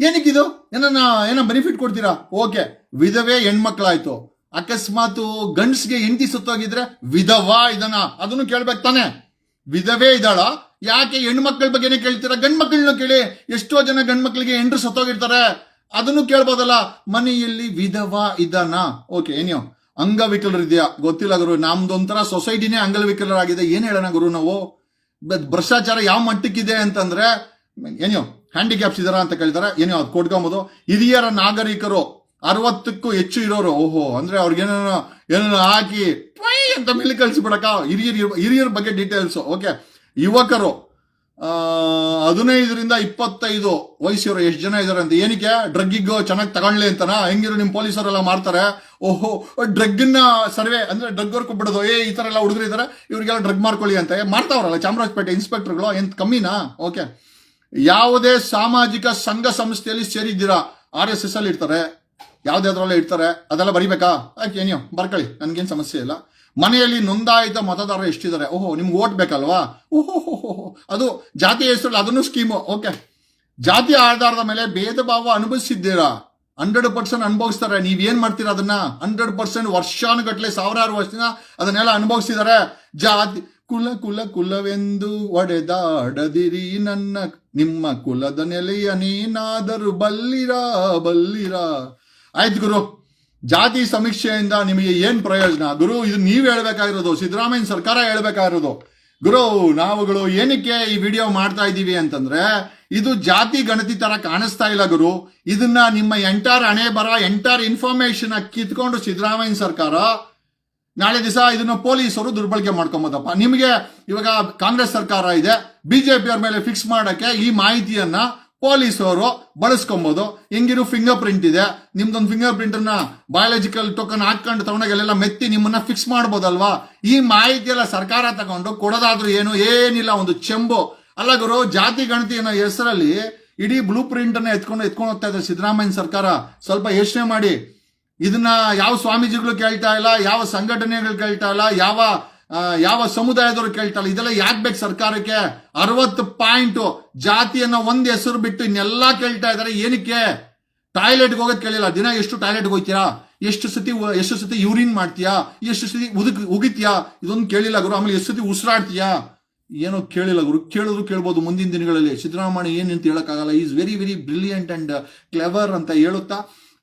ಏನಕ್ಕಿದು? ಏನನ್ನ ಏನೋ ಬೆನಿಫಿಟ್ ಕೊಡ್ತೀರಾ? ಓಕೆ ವಿಧವೆ ಹೆಣ್ಮಕ್ಳಾಯ್ತು. ಅಕಸ್ಮಾತ್ ಗಂಡ್ಸ್ಗೆ ಹೆಂಡತಿ ಸುತ್ತೋಗಿದ್ರೆ ವಿಧವಾ ಇದನ್ನ ಅದನ್ನು ಕೇಳ್ಬೇಕು ತಾನೆ. ವಿಧವೆ ಇದ್ದಾಳ. ಯಾಕೆ ಹೆಣ್ಮಕ್ಳ ಬಗ್ಗೆನೇ ಕೇಳ್ತೀರಾ? ಗಂಡ್ಮಕ್ಳನ್ನ ಕೇಳಿ. ಎಷ್ಟೋ ಜನ ಗಂಡ್ಮಕ್ಳಿಗೆ ಹೆಂಡ್ರು ಸತ್ತೋಗಿರ್ತಾರೆ. ಅದನ್ನು ಕೇಳ್ಬೋದಲ್ಲ. ಮನೆಯಲ್ಲಿ ವಿಧವಾ ಇದ್ದಾನ ಓಕೆ ಏನೋ ಅಂಗವಿಕಲರಿದೆಯಾ? ಗೊತ್ತಿಲ್ಲ ಗುರು. ನಮ್ದೊಂಥರ ಸೊಸೈಟಿನೇ ಅಂಗವಿಕಲರಾಗಿದೆ. ಏನ್ ಹೇಳೋಣ ಗುರು ನಾವು? ಭ್ರಷ್ಟಾಚಾರ ಯಾವ ಮಟ್ಟಕ್ಕಿದೆ ಅಂತಂದ್ರೆ ಏನೋ ಹ್ಯಾಂಡಿಕ್ಯಾಪ್ಸ್ ಇದಾರ ಅಂತ ಕೇಳ್ತಾರೆ ಏನೋ ಅದು ಕೊಟ್ಕೊಂಬೋದು? ಹಿರಿಯರ ನಾಗರಿಕರು ಅರವತ್ತಕ್ಕೂ ಹೆಚ್ಚು ಇರೋರು. ಓಹೋ, ಅಂದ್ರೆ ಅವ್ರಿಗೆ ಏನೇನೋ ಏನೇನೋ ಹಾಕಿ ಅಂತ ಮೇಲೆ ಕಳಿಸ್ಬಿಡಕ ಹಿರಿಯರ್ ಹಿರಿಯರ ಬಗ್ಗೆ ಡೀಟೇಲ್ಸ್ ಓಕೆ ಯುವಕರು ಹದಿನೈದರಿಂದ ಇಪ್ಪತ್ತೈದು ವಯಸ್ಸಿರೋ ಎಷ್ಟು ಜನ ಇದಾರೆ ಅಂತ. ಏನಕ್ಕೆ? ಡ್ರಗ್ಗಿಗ್ ಚೆನ್ನಾಗಿ ತಗೊಳ್ಳಿ ಅಂತನ? ಹೆಂಗಿರೋ ನಿಮ್ಮ ಪೊಲೀಸರೆಲ್ಲ ಮಾಡ್ತಾರೆ? ಓಹೋ ಡ್ರಗ್ನ ಸರ್ವೆ, ಅಂದ್ರೆ ಡ್ರಗ್ ವರ್ಕ್ ಬಿಡೋದು ಏ, ಈ ತರ ಎಲ್ಲ ಹುಡುಗರು ಇದಾರೆ. ಇವ್ರಿಗೆಲ್ಲ ಡ್ರಗ್ ಮಾಡ್ಕೊಳ್ಳಿ ಅಂತ. ಮಾಡ್ತಾವ್ರಲ್ಲ ಚಾಮರಾಜಪೇಟೆ ಇನ್ಸ್ಪೆಕ್ಟರ್ಗಳು? ಎಂತ ಕಮ್ಮಿನಾ? ಓಕೆ ಯಾವುದೇ ಸಾಮಾಜಿಕ ಸಂಘ ಸಂಸ್ಥೆಯಲ್ಲಿ ಸೇರಿದ್ದೀರಾ ಆರ್ ಎಸ್ ಎಸ್ ಅಲ್ಲಿ ಇರ್ತಾರೆ ಯಾವ್ದಾದ್ರಲ್ಲ ಇರ್ತಾರೆ, ಅದೆಲ್ಲ ಬರಿಬೇಕಾ? ಆಯ್ತು ಏನೋ ಬರ್ಕೊಳ್ಳಿ, ನನ್ಗೇನು ಸಮಸ್ಯೆ ಇಲ್ಲ. ಮನೆಯಲ್ಲಿ ನೋಂದಾಯಿತ ಮತದಾರರು ಎಷ್ಟಿದ್ದಾರೆ? ಓಹೋ, ನಿಮ್ಗೆ ಓಟ್ ಬೇಕಲ್ವಾ? ಓಹೋ ಅದು ಜಾತಿ ಹೆಸರಲ್ಲಿ ಅದನ್ನು ಸ್ಕೀಮು ಓಕೆ ಜಾತಿ ಆಧಾರದ ಮೇಲೆ ಭೇದ ಭಾವ ಅನುಭವಿಸಿದ್ದೀರಾ? ಹಂಡ್ರೆಡ್ ಪರ್ಸೆಂಟ್ ಅನುಭವಿಸ್ತಾರೆ, ನೀವೇನ್ ಮಾಡ್ತೀರಾ ಅದನ್ನ? ಹಂಡ್ರೆಡ್ ಪರ್ಸೆಂಟ್ ವರ್ಷಾನುಗಟ್ಲೆ ಸಾವಿರಾರು ವರ್ಷದಿಂದ ಅದನ್ನೆಲ್ಲ ಅನುಭವಿಸಿದ್ದಾರೆ. ಜಾತಿ ಕುಲ ಕುಲ ಕುಲವೆಂದು ಒಡೆದಾಡದಿರಿ ನನ್ನ ನಿಮ್ಮ ಕುಲದ ನೆಲೆಯ ನೀನಾದರೂ ಬಲ್ಲಿರ ಬಲ್ಲಿರ. ಆಯ್ತು ಗುರು, ಜಾತಿ ಸಮೀಕ್ಷೆಯಿಂದ ನಿಮಗೆ ಏನ್ ಪ್ರಯೋಜನ? ಗುರು, ಇದು ನೀವ್ ಹೇಳ್ಬೇಕಾಗಿರೋದು, ಸಿದ್ದರಾಮಯ್ಯ ಸರ್ಕಾರ ಹೇಳ್ಬೇಕಾಗಿರೋದು. ಗುರು, ನಾವುಗಳು ಏನಕ್ಕೆ ಈ ವಿಡಿಯೋ ಮಾಡ್ತಾ ಇದ್ದೀವಿ ಅಂತಂದ್ರೆ, ಇದು ಜಾತಿ ಗಣತಿ ತರ ಕಾಣಿಸ್ತಾ ಇಲ್ಲ ಗುರು. ಇದನ್ನ ನಿಮ್ಮ ಎಂಟಾರ್ ಹಣೆ ಬರ ಎಂಟಾರ್ ಇನ್ಫಾರ್ಮೇಶನ್ ಕಿತ್ಕೊಂಡು ಸಿದ್ದರಾಮಯ್ಯ ಸರ್ಕಾರ ನಾಳೆ ದಿವಸ ಇದನ್ನು ಪೊಲೀಸರು ದುರ್ಬಳಕೆ ಮಾಡ್ಕೊಬೋದಪ್ಪ. ನಿಮಗೆ ಇವಾಗ ಕಾಂಗ್ರೆಸ್ ಸರ್ಕಾರ ಇದೆ, ಬಿಜೆಪಿ ಅವ್ರ ಮೇಲೆ ಫಿಕ್ಸ್ ಮಾಡಕ್ಕೆ ಈ ಮಾಹಿತಿಯನ್ನ ಪೊಲೀಸರು ಬಳಸ್ಕೊಬೋದು. ಹೆಂಗಿರು ಫಿಂಗರ್ ಪ್ರಿಂಟ್ ಇದೆ. ನಿಮ್ದೊಂದು ಫಿಂಗರ್ ಪ್ರಿಂಟ್ ಅನ್ನ ಬಯಾಲಜಿಕಲ್ ಟೋಕನ್ ಹಾಕೊಂಡು ತಗೊಂಡಾಗೆಲ್ಲ ಮೆತ್ತಿ ನಿಮ್ಮನ್ನ ಫಿಕ್ಸ್ ಮಾಡ್ಬೋದಲ್ವಾ? ಈ ಮಾಹಿತಿ ಎಲ್ಲ ಸರ್ಕಾರ ತಗೊಂಡು ಕೊಡೋದಾದ್ರೂ ಏನು, ಏನಿಲ್ಲ, ಒಂದು ಚೆಂಬು. ಅಲ್ಲ ಗುರು, ಜಾತಿ ಗಣತಿ ಅನ್ನೋ ಹೆಸರಲ್ಲಿ ಇಡೀ ಬ್ಲೂ ಪ್ರಿಂಟ್ ಅನ್ನ ಎತ್ಕೊಂಡು ಎತ್ಕೊಂಡು ಹೋಗ್ತಾ ಇದ್ದಾರೆ ಸಿದ್ದರಾಮಯ್ಯ ಸರ್ಕಾರ. ಸ್ವಲ್ಪ ಯೋಚನೆ ಮಾಡಿ. ಇದನ್ನ ಯಾವ ಸ್ವಾಮೀಜಿಗಳು ಕೇಳ್ತಾ ಇಲ್ಲ, ಯಾವ ಸಂಘಟನೆಗಳು ಕೇಳ್ತಾ ಇಲ್ಲ, ಯಾವ ಯಾವ ಸಮುದಾಯದವರು ಕೇಳ್ತಾ ಇಲ್ಲ, ಇದೆಲ್ಲ ಯಾಕೆ ಬೇಕು ಸರ್ಕಾರಕ್ಕೆ? ಅರವತ್ತು ಪಾಯಿಂಟ್ ಜಾತಿಯನ್ನ ಒಂದ್ ಹೆಸರು ಬಿಟ್ಟು ಇನ್ನೆಲ್ಲಾ ಕೇಳ್ತಾ ಇದಾರೆ, ಏನಕ್ಕೆ? ಟಾಯ್ಲೆಟ್ಗೆ ಹೋಗೋದ್ ಕೇಳಿಲ್ಲ, ದಿನ ಎಷ್ಟು ಟಾಯ್ಲೆಟ್ಗೆ ಹೋಗ್ತೀರಾ? ಎಷ್ಟು ಸತಿ ಎಷ್ಟು ಸತಿ ಯೂರಿನ್ ಮಾಡ್ತೀಯಾ? ಎಷ್ಟು ಸತಿ ಉದುಕ್, ಉಗಿತೀಯಾ? ಇದೊಂದು ಕೇಳಿಲ್ಲ ಗುರು, ಆಮೇಲೆ ಎಷ್ಟು ಸತಿ ಉಸಿರಾಡ್ತೀಯಾ? ಏನೋ ಕೇಳಿಲ್ಲ ಗುರು, ಕೇಳಿದ್ರು ಕೇಳ್ಬೋದು ಮುಂದಿನ ದಿನಗಳಲ್ಲಿ. ಸಿದ್ದರಾಮಯ್ಯ ಏನು ಅಂತ ಹೇಳೋಕ್ಕಾಗಲ್ಲ is very very brilliant and clever ಅಂತ ಹೇಳುತ್ತಾ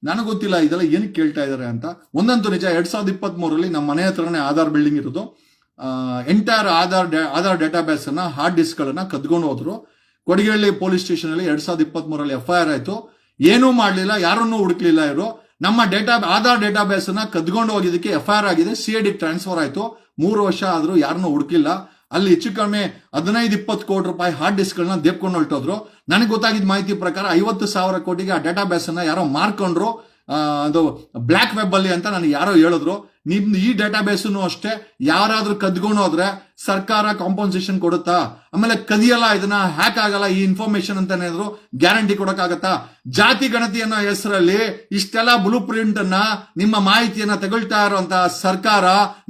ನನಗೆ ಗೊತ್ತಿಲ್ಲ, ಇದೆಲ್ಲ ಏನಕ್ಕೆ ಕೇಳ್ತಾ ಇದಾರೆ ಅಂತ. ಒಂದಂತೂ ನಿಜ, ಎರಡ್ ಸಾವಿರದ ಇಪ್ಪತ್ತ್ ಮೂರರಲ್ಲಿ ನಮ್ಮ ಮನೆ ಹತ್ರನೇ ಆಧಾರ್ ಬಿಲ್ಡಿಂಗ್ ಇರೋದು. ಎಂಟೈರ್ ಆಧಾರ್ ಆಧಾರ್ ಆಧಾರ್ ಡೇಟಾಬೇಸ್ ಅನ್ನ ಹಾರ್ಡ್ ಡಿಸ್ಕ್ ಗಳನ್ನ ಕದ್ಕೊಂಡು ಹೋದ್ರು. ಕೊಡಗೇಹಳ್ಳಿ ಪೊಲೀಸ್ ಸ್ಟೇಷನ್ ಅಲ್ಲಿ ಎರಡ್ ಸಾವಿರದ ಇಪ್ಪತ್ತ್ ಮೂರಲ್ಲಿ ಎಫ್ ಐ ಆರ್ ಆಯ್ತು. ಏನೂ ಮಾಡ್ಲಿಲ್ಲ, ಯಾರನ್ನೂ ಹುಡುಕ್ಲಿಲ್ಲ ಇವರು. ನಮ್ಮ ಡೇಟಾ, ಆಧಾರ್ ಡೇಟಾಬೇಸ್ ಅನ್ನ ಕದ್ಕೊಂಡು ಹೋಗಿದ್ದಕ್ಕೆ ಎಫ್ ಐ ಆರ್ ಆಗಿದೆ ಸಿ ಡಿ ಟ್ರಾನ್ಸ್ಫರ್ ಆಯ್ತು. ಮೂರು ವರ್ಷ ಆದ್ರೂ ಯಾರನ್ನೂ ಹುಡುಕಿಲ್ಲ ಅಲ್ಲಿ ಹೆಚ್ಚು ಕಡಿಮೆ ಹದಿನೈದು, ಇಪ್ಪತ್ತು ಕೋಟಿ ರೂಪಾಯಿ ಹಾರ್ಡ್ ಡಿಸ್ಕ್ ಗಳನ್ನ ದೇಪ್ಕೊಂಡು ಹೊರಟೋದ್ರು ನನಗೆ ಗೊತ್ತಾಗಿದ್ದ ಮಾಹಿತಿ ಪ್ರಕಾರ ಐವತ್ತು ಸಾವಿರ ಕೋಟಿಗೆ ಆ ಡೇಟಾಬೇಸ್ ಅನ್ನ ಯಾರೋ ಮಾರ್ಕೊಂಡ್ರು ಅದು ಬ್ಲ್ಯಾಕ್ ವೆಬ್ ಅಲ್ಲಿ ಅಂತ ನನಗೆ ಯಾರೋ ಹೇಳಿದ್ರು. ನಿಮ್ದು ಈ ಡೇಟಾ ಬೇಸನ್ನು ಅಷ್ಟೇ, ಯಾರಾದ್ರೂ ಕದ್ಕೊಂಡು ಸರ್ಕಾರ ಕಾಂಪನ್ಸೇಷನ್ ಕೊಡುತ್ತಾ? ಆಮೇಲೆ ಕದಿಯಲ್ಲ, ಇದನ್ನ ಹ್ಯಾಕ್ ಆಗಲ್ಲ, ಈ ಇನ್ಫಾರ್ಮೇಶನ್ ಅಂತ ಏನಾದ್ರು ಗ್ಯಾರಂಟಿ ಕೊಡಕ್ಕಾಗತ್ತಾ? ಜಾತಿ ಗಣತಿ ಅನ್ನೋ ಹೆಸರಲ್ಲಿ ಇಷ್ಟೆಲ್ಲ ಬ್ಲೂ ಪ್ರಿಂಟ್ ಅನ್ನ ನಿಮ್ಮ ಮಾಹಿತಿಯನ್ನ ತಗೊಳ್ತಾ ಇರುವಂತ ಸರ್ಕಾರ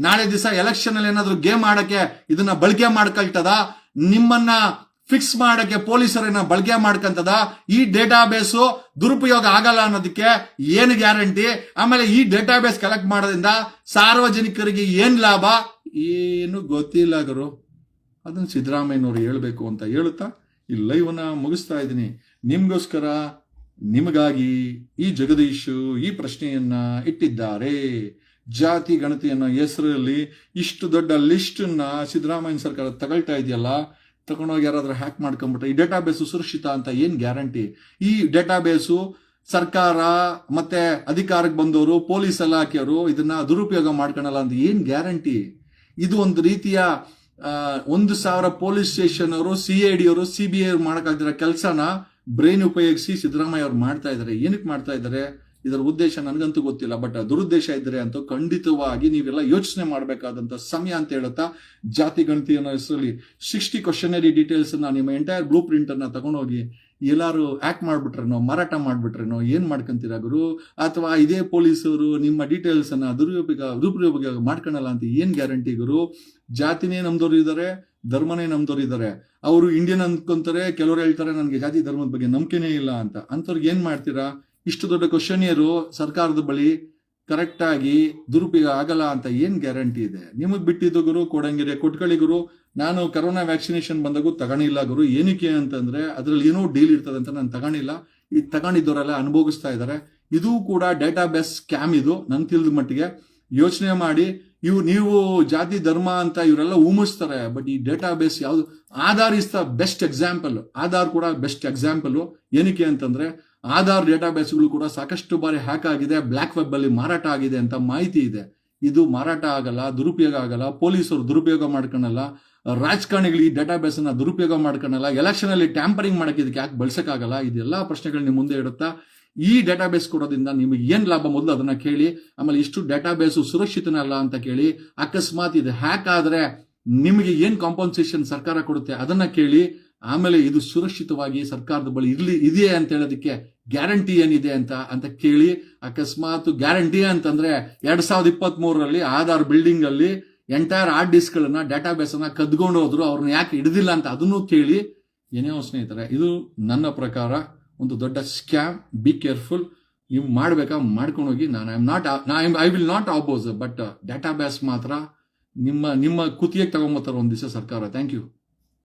ನಾಳೆ ದಿವಸ ಎಲೆಕ್ಷನ್ ಅಲ್ಲಿ ಏನಾದ್ರು ಗೇಮ್ ಆಡಕ್ಕೆ ಇದನ್ನ ಬಳಕೆ ಮಾಡ್ಕೊಳ್ತದ? ನಿಮ್ಮನ್ನ ಫಿಕ್ಸ್ ಮಾಡೋಕ್ಕೆ ಪೊಲೀಸರನ್ನ ಬಳಕೆ ಮಾಡ್ಕಂತದ? ಈ ಡೇಟಾಬೇಸ್ ದುರುಪಯೋಗ ಆಗಲ್ಲ ಅನ್ನೋದಕ್ಕೆ ಏನು ಗ್ಯಾರಂಟಿ? ಆಮೇಲೆ ಈ ಡೇಟಾಬೇಸ್ ಕಲೆಕ್ಟ್ ಮಾಡೋದ್ರಿಂದ ಸಾರ್ವಜನಿಕರಿಗೆ ಏನ್ ಲಾಭ? ಏನು ಗೊತ್ತಿಲ್ಲ ಗುರು. ಅದನ್ನ ಸಿದ್ದರಾಮಯ್ಯನವ್ರು ಹೇಳ್ಬೇಕು ಅಂತ ಹೇಳುತ್ತಾ? ಈ ಲೈವ್ನ ಮುಗಿಸ್ತಾ ಇದ್ದೀನಿ. ನಿಮ್ಗೋಸ್ಕರ ನಿಮಗಾಗಿ ಈ ಜಗದೀಶು ಈ ಪ್ರಶ್ನೆಯನ್ನ ಇಟ್ಟಿದ್ದಾರೆ. ಜಾತಿ ಗಣತಿಯನ್ನ ಹೆಸರಲ್ಲಿ ಇಷ್ಟು ದೊಡ್ಡ ಲಿಸ್ಟ್ ಅನ್ನ ಸಿದ್ದರಾಮಯ್ಯ ಸರ್ಕಾರ ತಗೊಳ್ತಾ ಇದೆಯಲ್ಲ ತಗೊಂಡೋಗಿ ಯಾರಾದ್ರೂ ಹ್ಯಾಕ್ ಮಾಡ್ಕೊಂಬಿಟ್ರೆ ಈ ಡೇಟಾಬೇಸು ಸುರಕ್ಷಿತ ಅಂತ ಏನು ಗ್ಯಾರಂಟಿ ಈ ಡೇಟಾ ಬೇಸು ಸರ್ಕಾರ ಮತ್ತೆ ಅಧಿಕಾರಕ್ಕೆ ಬಂದವರು ಪೊಲೀಸ್ ಇಲಾಖೆಯವರು ಇದನ್ನ ದುರುಪಯೋಗ ಮಾಡ್ಕೊಳಲ್ಲ ಅಂತ ಏನು ಗ್ಯಾರಂಟಿ ಇದು ಒಂದು ರೀತಿಯ ಒಂದು ಸಾವಿರ ಪೊಲೀಸ್ ಸ್ಟೇಷನ್ ಅವರು ಸಿ ಐ ಡಿ ಅವರು ಸಿ ಬಿ ಐ ಅವ್ರು ಮಾಡಕ್ಕಾಗ್ದಿರೋ ಕೆಲಸನ ಬ್ರೈನ್ ಉಪಯೋಗಿಸಿ ಸಿದ್ದರಾಮಯ್ಯ ಅವ್ರು ಮಾಡ್ತಾ ಇದ್ದಾರೆ ಏನಕ್ಕೆ ಮಾಡ್ತಾ ಇದ್ದಾರೆ ಇದರ ಉದ್ದೇಶ ನನಗಂತೂ ಗೊತ್ತಿಲ್ಲ ಬಟ್ ದುರುದ್ದೇಶ ಇದ್ರೆ ಅಂತೂ ಖಂಡಿತವಾಗಿ ನೀವೆಲ್ಲ ಯೋಚನೆ ಮಾಡಬೇಕಾದಂತ ಸಮಯ ಅಂತ ಹೇಳುತ್ತಾ ಜಾತಿ ಗಣತಿ ಅನ್ನೋ ಹೆಸರಲ್ಲಿ ಸಿಕ್ಸ್ಟಿ ಕ್ವಶನರಿ ಡೀಟೇಲ್ಸ್ ನಿಮ್ಮ ಎಂಟೈರ್ ಬ್ಲೂ ಪ್ರಿಂಟ್ ಅನ್ನ ತಗೊಂಡೋಗಿ ಎಲ್ಲಾರು ಆಕ್ಟ್ ಮಾಡ್ಬಿಟ್ರೇನೋ, ಮಾರಾಟ ಮಾಡ್ಬಿಟ್ರೇನೋ, ಏನ್ ಮಾಡ್ಕೊಂತೀರಾ ಗುರು? ಅಥವಾ ಇದೇ ಪೊಲೀಸರು ನಿಮ್ಮ ಡೀಟೇಲ್ಸ್ ಅನ್ನ ದುರುಪಯೋಗ ದುರುಪಯೋಗ ಮಾಡ್ಕೊಳಲ್ಲ ಅಂತ ಏನ್ ಗ್ಯಾರಂಟಿ ಗುರು? ಜಾತಿನೇ ನಮ್ದವ್ರು ಇದ್ದಾರೆ ಧರ್ಮನೇ ನಮ್ದವ್ರು ಇದ್ದಾರೆ ಅವರು ಇಂಡಿಯನ್ ಅನ್ಕೊಂತಾರೆ, ಕೆಲವರು ಹೇಳ್ತಾರೆ, ನನಗೆ ಜಾತಿ ಧರ್ಮದ ಬಗ್ಗೆ ನಂಬಿಕೆನೇ ಇಲ್ಲ ಅಂತ. ಅಂತವ್ರಿಗೆ ಏನ್ ಮಾಡ್ತೀರಾ? ಇಷ್ಟು ದೊಡ್ಡ ಕ್ವಶನಿಯರು ಸರ್ಕಾರದ ಬಳಿ ಕರೆಕ್ಟಾಗಿ ದುರುಪಯೋಗ ಆಗಲ್ಲ ಅಂತ ಏನು ಗ್ಯಾರಂಟಿ ಇದೆ? ನಿಮಗೆ ಬಿಟ್ಟಿದ್ದು ಗುರು, ಕೊಡಂಗಿರೆ, ಕೊಟ್ಕಳಿ ಗುರು, ನಾನು ಕರೋನಾ ವ್ಯಾಕ್ಸಿನೇಷನ್ ಬಂದಾಗೂ ತಗೊಂಡಿಲ್ಲ ಗುರು, ಏನಕ್ಕೆ ಅಂತಂದ್ರೆ ಅದ್ರಲ್ಲಿ ಏನೋ ಡೀಲ್ ಇರ್ತದೆ ಅಂತ ನಾನು ತಗೊಂಡಿಲ್ಲ. ಈ ತಗೊಂಡಿದ್ದವರೆಲ್ಲ ಅನುಭವಿಸ್ತಾ ಇದ್ದಾರೆ ಇದು ಕೂಡ ಡೇಟಾ ಬೇಸ್ ಸ್ಕ್ಯಾಮ್ ಇದು, ನನ್ ತಿಳಿದ ಮಟ್ಟಿಗೆ. ಯೋಚನೆ ಮಾಡಿ ಇವು ನೀವು ಜಾತಿ, ಧರ್ಮ ಅಂತ ಇವರೆಲ್ಲ ಊಮಿಸ್ತಾರೆ ಬಟ್ ಈ ಡೇಟಾ ಬೇಸ್ ಯಾವುದು Aadhaar is the best example Aadhaar ಕೂಡ ಬೆಸ್ಟ್ ಎಕ್ಸಾಂಪಲ್ ಏನಕ್ಕೆ ಅಂತಂದ್ರೆ ಆಧಾರ್ ಡೇಟಾಬೇಸ್ಗಳು ಕೂಡ ಸಾಕಷ್ಟು ಬಾರಿ ಹ್ಯಾಕ್ ಆಗಿದೆ ಬ್ಲ್ಯಾಕ್ ವೆಬ್ ಅಲ್ಲಿ ಮಾರಾಟ ಆಗಿದೆ ಅಂತ ಮಾಹಿತಿ ಇದೆ. ಇದು ಮಾರಾಟ ಆಗಲ್ಲ, ದುರುಪಯೋಗ ಆಗಲ್ಲ, ಪೊಲೀಸರು ದುರುಪಯೋಗ ಮಾಡ್ಕೊಳಲ್ಲ, ರಾಜಕಾರಣಿಗಳು ಈ ಡೇಟಾಬೇಸ್ ಅನ್ನ ದುರುಪಯೋಗ ಮಾಡ್ಕೊಳಲ್ಲ ಎಲೆಕ್ಷನ್ ಅಲ್ಲಿ ಟ್ಯಾಂಪರಿಂಗ್ ಮಾಡಕ್ಕೆ ಇದಕ್ಕೆ ಯಾಕೆ ಬಳಸಕ್ಕಾಗಲ್ಲ? ಇದೆಲ್ಲ ಪ್ರಶ್ನೆಗಳು ನಿಮ್ಮ ಮುಂದೆ ಇಡುತ್ತಾ, ಈ ಡೇಟಾಬೇಸ್ ಕೊಡೋದ್ರಿಂದ ನಿಮಗೆ ಏನ್ ಲಾಭ? ಮೊದಲು ಅದನ್ನ ಕೇಳಿ, ಆಮೇಲೆ ಇಷ್ಟು ಡೇಟಾಬೇಸ್ ಸುರಕ್ಷಿತನಲ್ಲ ಅಂತ ಕೇಳಿ, ಅಕಸ್ಮಾತ್ ಇದು ಹ್ಯಾಕ್ ಆದ್ರೆ ನಿಮಗೆ ಏನ್ ಕಾಂಪನ್ಸೇಷನ್ ಸರ್ಕಾರ ಕೊಡುತ್ತೆ ಅದನ್ನ ಕೇಳಿ ಆಮೇಲೆ ಇದು ಸುರಕ್ಷಿತವಾಗಿ ಸರ್ಕಾರದ ಬಳಿ ಇರ್ಲಿ, ಇದೆಯೇ ಅಂತ ಹೇಳೋದಕ್ಕೆ ಗ್ಯಾರಂಟಿ ಏನಿದೆ ಅಂತ ಅಂತ ಕೇಳಿ, ಅಕಸ್ಮಾತ್ ಗ್ಯಾರಂಟಿ ಅಂತಂದ್ರೆ ಎರಡ್ ಸಾವಿರದ ಇಪ್ಪತ್ತ್ ಮೂರರಲ್ಲಿ ಆಧಾರ್ ಬಿಲ್ಡಿಂಗ್ ಅಲ್ಲಿ ಎಂಟೈರ್ ಹಾರ್ಡ್ ಡಿಸ್ಕ್ಗಳನ್ನ ಡಾಟಾ ಅನ್ನ ಕದ್ಕೊಂಡು ಹೋದ್ರು, ಅವ್ರನ್ನ ಯಾಕೆ ಹಿಡಿದಿಲ್ಲ ಅಂತ ಅದನ್ನು ಕೇಳಿ, ಏನೇ ಸ್ನೇಹಿತರೆ, ಇದು ನನ್ನ ಪ್ರಕಾರ ಒಂದು ದೊಡ್ಡ ಸ್ಕ್ಯಾಮ್, ಬಿ ಕೇರ್ಫುಲ್ ನೀವು ಮಾಡ್ಬೇಕಾ ಮಾಡ್ಕೊಂಡು ಹೋಗಿ, ನಾನು I am not I will not oppose but database ಮಾತ್ರ ನಿಮ್ಮ ನಿಮ್ಮ ಕುತ್ತಿಗೆ ತಗೊಂಬತ್ತಾರೆ ಒಂದು ದಿವಸ ಸರ್ಕಾರ, ಥ್ಯಾಂಕ್ ಯು.